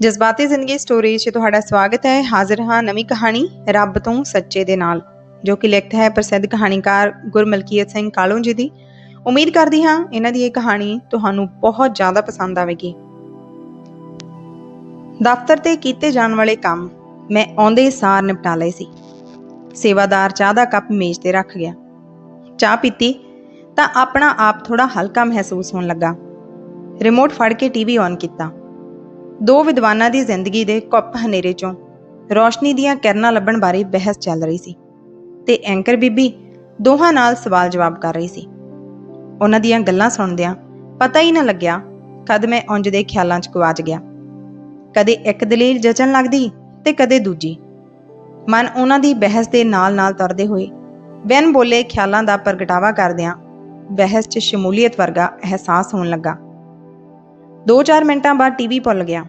ਜਜ਼ਬਾਤੀ ਜ਼ਿੰਦਗੀ ਸਟੋਰੀ 'ਚ ਤੁਹਾਡਾ ਸਵਾਗਤ ਹੈ। ਹਾਜ਼ਰ ਹਾਂ ਨਵੀਂ ਕਹਾਣੀ, ਰੱਬ ਤੋਂ ਸੱਚੇ ਦੇ ਨਾਲ, ਜੋ ਕਿ ਲਿਖਤ ਹੈ ਪ੍ਰਸਿੱਧ ਕਹਾਣੀਕਾਰ ਗੁਰਮਲਕੀਤ ਸਿੰਘ ਕਾਲੂ ਜੀ ਦੀ। ਉਮੀਦ ਕਰਦੀ ਹਾਂ ਇਹਨਾਂ ਦੀ ਇਹ ਕਹਾਣੀ ਤੁਹਾਨੂੰ ਬਹੁਤ ਜ਼ਿਆਦਾ ਪਸੰਦ ਆਵੇਗੀ। ਦਫ਼ਤਰ ਤੇ ਕੀਤੇ ਜਾਣ ਵਾਲੇ ਕੰਮ ਮੈਂ ਆਉਂਦੇ ਸਾਰ ਨਿਪਟਾ ਲਏ ਸੀ। ਸੇਵਾਦਾਰ ਚਾਹ ਦਾ ਕੱਪ ਮੇਜ਼ ਤੇ ਰੱਖ ਗਿਆ। ਚਾਹ ਪੀਤੀ ਤਾਂ ਆਪਣਾ ਆਪ ਥੋੜਾ ਹਲਕਾ ਮਹਿਸੂਸ ਹੋਣ ਲੱਗਾ। ਰਿਮੋਟ ਫੜ ਕੇ ਟੀਵੀ ਔਨ ਕੀਤਾ। ਦੋ ਵਿਦਵਾਨਾਂ ਦੀ ਜ਼ਿੰਦਗੀ ਦੇ ਕੁੱਪ ਹਨੇਰੇ ਚੋਂ ਰੋਸ਼ਨੀ ਦੀਆਂ ਕਿਰਨਾਂ ਲੱਭਣ ਬਾਰੇ ਬਹਿਸ ਚੱਲ ਰਹੀ ਸੀ ਤੇ ਐਂਕਰ ਬੀਬੀ ਦੋਹਾਂ ਨਾਲ ਸਵਾਲ ਜਵਾਬ ਕਰ ਰਹੀ ਸੀ। ਉਹਨਾਂ ਦੀਆਂ ਗੱਲਾਂ ਸੁਣਦਿਆਂ ਪਤਾ ਹੀ ਨਾ ਲੱਗਿਆ ਕਦ ਮੈਂ ਉਂਝ ਦੇ ਖਿਆਲਾਂ 'ਚ ਗਵਾਚ ਗਿਆ। ਕਦੇ ਇੱਕ ਦਲੀਲ ਜਚਣ ਲੱਗਦੀ ਤੇ ਕਦੇ ਦੂਜੀ। ਮਨ ਉਹਨਾਂ ਦੀ ਬਹਿਸ ਦੇ ਨਾਲ-ਨਾਲ ਤੁਰਦੇ ਹੋਏ ਬਿਨ ਬੋਲੇ ਖਿਆਲਾਂ ਦਾ ਪ੍ਰਗਟਾਵਾ ਕਰਦਿਆਂ ਬਹਿਸ 'ਚ ਸ਼ਮੂਲੀਅਤ ਵਰਗਾ ਅਹਿਸਾਸ ਹੋਣ ਲੱਗਾ। 2-4 ਮਿੰਟਾਂ ਬਾਅਦ ਟੀਵੀ ਭੁੱਲ ਗਿਆ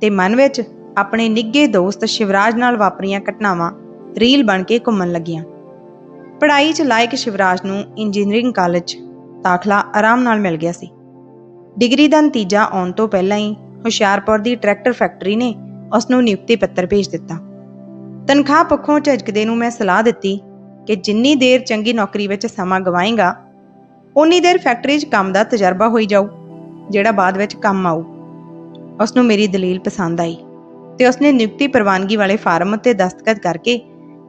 ਤੇ ਮਨ ਵਿੱਚ ਆਪਣੇ ਨਿੱਗੇ ਦੋਸਤ ਸ਼ਿਵਰਾਜ ਨਾਲ ਵਾਪਰੀਆਂ ਘਟਨਾਵਾਂ ਰੀਲ ਬਣ ਕੇ ਘੁੰਮਣ ਲੱਗੀਆਂ। ਪੜ੍ਹਾਈ 'ਚ ਲਾਇਕ ਸ਼ਿਵਰਾਜ ਨੂੰ ਇੰਜੀਨੀਅਰਿੰਗ ਕਾਲਜ 'ਚ ਦਾਖਲਾ ਆਰਾਮ ਨਾਲ ਮਿਲ ਗਿਆ ਸੀ। ਡਿਗਰੀ ਦਾ ਨਤੀਜਾ ਆਉਣ ਤੋਂ ਪਹਿਲਾਂ ਹੀ ਹੁਸ਼ਿਆਰਪੁਰ ਦੀ ਟਰੈਕਟਰ ਫੈਕਟਰੀ ਨੇ ਉਸ ਨੂੰ ਨਿਯੁਕਤੀ ਪੱਤਰ ਭੇਜ ਦਿੱਤਾ। ਤਨਖਾਹ ਪੱਖੋਂ ਝਿਜਕਦੇ ਨੂੰ ਮੈਂ ਸਲਾਹ ਦਿੱਤੀ ਕਿ ਜਿੰਨੀ ਦੇਰ ਚੰਗੀ ਨੌਕਰੀ ਵਿੱਚ ਸਮਾਂ ਗਵਾਏਗਾ ਉਨੀ ਦੇਰ ਫੈਕਟਰੀ 'ਚ ਕੰਮ ਦਾ ਤਜਰਬਾ ਹੋਈ ਜਾਊ। ਜਿਹੜਾ ਬਾਅਦ ਵਿੱਚ ਕੰਮ ਆਊ। ਉਸ ਨੂੰ ਮੇਰੀ ਦਲੀਲ ਪਸੰਦ ਆਈ ਤੇ ਉਸਨੇ ਨਿਯੁਕਤੀ ਪ੍ਰਵਾਨਗੀ ਵਾਲੇ ਫਾਰਮ ਉੱਤੇ ਦਸਤਖਤ ਕਰਕੇ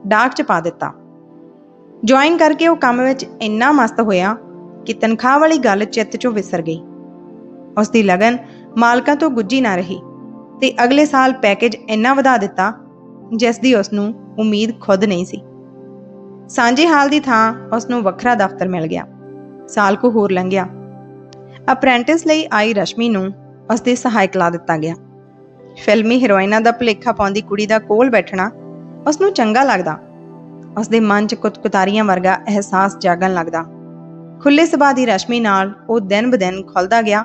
ਡਾਕ 'ਚ ਪਾ ਦਿੱਤਾ। ਜੁਆਇਨ ਕਰਕੇ ਉਹ ਕੰਮ ਵਿੱਚ ਇੰਨਾ ਮਸਤ ਹੋਇਆ ਕਿ ਤਨਖਾਹ ਵਾਲੀ ਗੱਲ ਚਿੱਤ 'ਚੋਂ ਵਿਸਰ ਗਈ। ਉਸ ਦੀ ਲਗਨ ਮਾਲਕਾਂ ਤੋਂ ਗੁੱਜੀ ਨਾ ਰਹੀ ਤੇ ਅਗਲੇ ਸਾਲ ਪੈਕੇਜ ਇੰਨਾ ਵਧਾ ਦਿੱਤਾ ਜਿਸ ਦੀ ਉਸ ਨੂੰ ਉਮੀਦ ਖੁਦ ਨਹੀਂ ਸੀ। ਸਾਂਝੇ ਹਾਲ ਦੀ ਥਾਂ ਉਸ ਨੂੰ ਵੱਖਰਾ ਦਫ਼ਤਰ ਮਿਲ ਗਿਆ। ਸਾਲ ਕੋ ਹੋਰ ਲੰਘਿਆ। ਅਪ੍ਰੈਂਟਿਸ ਲਈ ਆਈ ਰਸ਼ਮੀ ਨੂੰ ਉਸ ਦੇ ਸਹਾਇਕ ਲਾ ਦਿੱਤਾ ਗਿਆ। ਫਿਲਮੀ ਹੀਰੋਇਨਾਂ ਦਾ ਭੁਲੇਖਾ ਪਾਉਂਦੀ ਕੁੜੀ ਦਾ ਕੋਲ ਬੈਠਣਾ ਉਸ ਨੂੰ ਚੰਗਾ ਲੱਗਦਾ। ਉਸ ਦੇ ਮਨ 'ਚ ਕੁਤਕੁਤਾਰੀਆਂ ਵਰਗਾ ਅਹਿਸਾਸ ਜਾਗਣ ਲੱਗਦਾ। ਖੁੱਲੇ ਸੁਭਾਅ ਦੀ ਰਸ਼ਮੀ ਨਾਲ ਉਹ ਦਿਨ-ਬਦਿਨ ਖੁੱਲਦਾ ਗਿਆ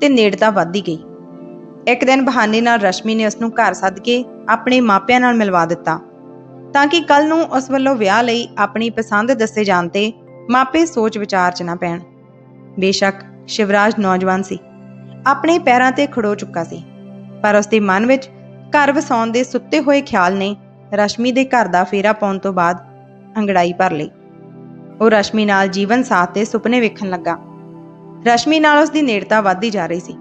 ਤੇ ਨੇੜਤਾ ਵੱਧਦੀ ਗਈ। ਇੱਕ ਦਿਨ ਬਹਾਨੇ ਨਾਲ ਰਸ਼ਮੀ ਨੇ ਉਸ ਨੂੰ ਘਰ ਸੱਦ ਕੇ ਆਪਣੇ ਮਾਪਿਆਂ ਨਾਲ ਮਿਲਵਾ ਦਿੱਤਾ ਤਾਂ ਕਿ ਕੱਲ ਨੂੰ ਉਸ ਵੱਲੋਂ ਵਿਆਹ ਲਈ ਆਪਣੀ ਪਸੰਦ ਦੱਸੇ ਜਾਣ ਤੇ ਮਾਪੇ ਸੋਚ ਵਿਚਾਰ 'ਚ ਨਾ ਪੈਣ। ਬੇਸ਼ੱਕ ਸ਼ਿਵਰਾਜ ਨੌਜਵਾਨ ਸੀ। ਆਪਣੇ ਪੈਰਾਂ ਤੇ ਖੜੋ ਚੁੱਕਾ ਸੀ। ਪਰ ਉਸ ਦੇ ਮਨ ਵਿੱਚ ਘਰ ਵਸਾਉਣ ਦੇ ਸੁੱਤੇ ਹੋਏ ਖਿਆਲ ਨੇ ਰਸ਼ਮੀ ਦੇ ਘਰ ਦਾ ਫੇਰਾ ਪਾਉਣ ਤੋਂ ਬਾਅਦ ਅੰਗੜਾਈ ਭਰ ਲਈ। ਉਹ ਰਸ਼ਮੀ ਨਾਲ ਜੀਵਨ ਸਾਥ ਦੇ ਸੁਪਨੇ ਵੇਖਣ ਲੱਗਾ। ਰਸ਼ਮੀ ਨਾਲ ਉਸ ਦੀ ਨੇੜਤਾ ਵੱਧਦੀ ਜਾ ਰਹੀ ਸੀ।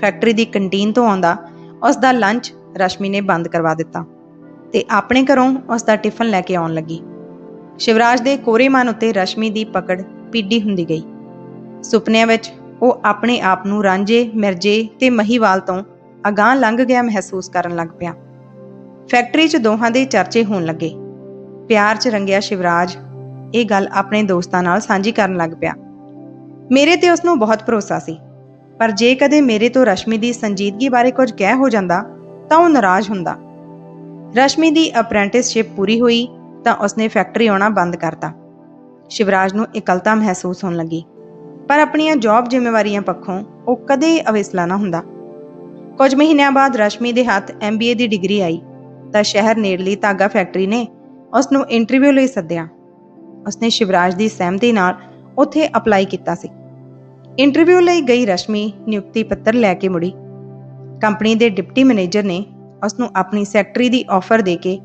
ਫੈਕਟਰੀ ਦੀ ਕੰਟੀਨ ਤੋਂ ਆਉਂਦਾ ਉਸ ਦਾ ਲੰਚ ਰਸ਼ਮੀ ਨੇ ਬੰਦ ਕਰਵਾ ਦਿੱਤਾ ਤੇ ਆਪਣੇ ਘਰੋਂ ਉਸ ਦਾ ਟਿਫਨ ਲੈ ਕੇ ਆਉਣ ਲੱਗੀ। ਸ਼ਿਵਰਾਜ ਦੇ ਕੋਰੇ ਮਨ ਉੱਤੇ ਰਸ਼ਮੀ ਦੀ ਪਕੜ ਪੀਡੀ ਹੁੰਦੀ ਗਈ। ਸੁਪਨਿਆਂ ਵਿੱਚ ਉਹ ਆਪਣੇ ਆਪ ਨੂੰ ਰਾਂਝੇ, ਮਿਰਜੇ ਤੇ ਮਹੀਵਾਲ ਤੋਂ ਅਗਾਹ ਲੰਘ ਗਿਆ ਮਹਿਸੂਸ ਕਰਨ ਲੱਗ ਪਿਆ। ਫੈਕਟਰੀ 'ਚ ਦੋਹਾਂ ਦੇ ਚਰਚੇ ਹੋਣ ਲੱਗੇ। ਪਿਆਰ 'ਚ ਰੰਗਿਆ ਸ਼ਿਵਰਾਜ, ਇਹ ਗੱਲ ਆਪਣੇ ਦੋਸਤਾਂ ਨਾਲ ਸਾਂਝੀ ਕਰਨ ਲੱਗ ਪਿਆ। ਮੇਰੇ ਤੇ ਉਸ ਨੂੰ ਬਹੁਤ ਭਰੋਸਾ ਸੀ, ਪਰ ਜੇ ਕਦੇ ਮੇਰੇ ਤੋਂ ਰਸ਼ਮੀ ਦੀ ਸੰਜੀਦਗੀ ਬਾਰੇ ਕੁਝ ਕਹਿ ਹੋ ਜਾਂਦਾ, ਤਾਂ ਉਹ ਨਾਰਾਜ਼ ਹੁੰਦਾ। ਰਸ਼ਮੀ ਦੀ ਅਪ੍ਰੈਂਟਿਸਸ਼ਿਪ ਪੂਰੀ ਹੋਈ ਤਾਂ ਉਸਨੇ ਫੈਕਟਰੀ ਆਉਣਾ ਬੰਦ ਕਰਤਾ। ਸ਼ਿਵਰਾਜ ਨੂੰ ਇਕਲਤਾ ਮਹਿਸੂਸ ਹੋਣ ਲੱਗੀ। ਪਰ ਆਪਣੀਆਂ ਜੌਬ ਜ਼ਿੰਮੇਵਾਰੀਆਂ ਪੱਖੋਂ ਉਹ ਕਦੇ ਅਵੇਸਲਾ ਨਾ ਹੁੰਦਾ। ਕੁਝ ਮਹੀਨਿਆਂ ਬਾਅਦ ਰਸ਼ਮੀ ਦੇ ਹੱਥ ਐਮਬੀਏ ਦੀ ਡਿਗਰੀ ਆਈ, ਤਾਂ ਸ਼ਹਿਰ ਨੇੜਲੀ ਧਾਗਾ ਫੈਕਟਰੀ ਨੇ ਉਸ ਨੂੰ ਇੰਟਰਵਿਊ ਲਈ ਸੱਦਿਆ। ਉਸਨੇ ਸ਼ਿਵਰਾਜ ਦੀ ਸਹਿਮਤੀ ਨਾਲ ਉੱਥੇ ਅਪਲਾਈ ਕੀਤਾ ਸੀ। ਇੰਟਰਵਿਊ ਲਈ ਗਈ ਰਸ਼ਮੀ ਨਿਯੁਕਤੀ ਪੱਤਰ ਲੈ ਕੇ ਮੁੜੀ। ਕੰਪਨੀ ਦੇ ਡਿਪਟੀ ਮੈਨੇਜਰ ਨੇ ਉਸ ਨੂੰ ਆਪਣੀ ਸੈਕਟਰੀ ਦੀ ਆਫਰ ਦੇ ਕੇ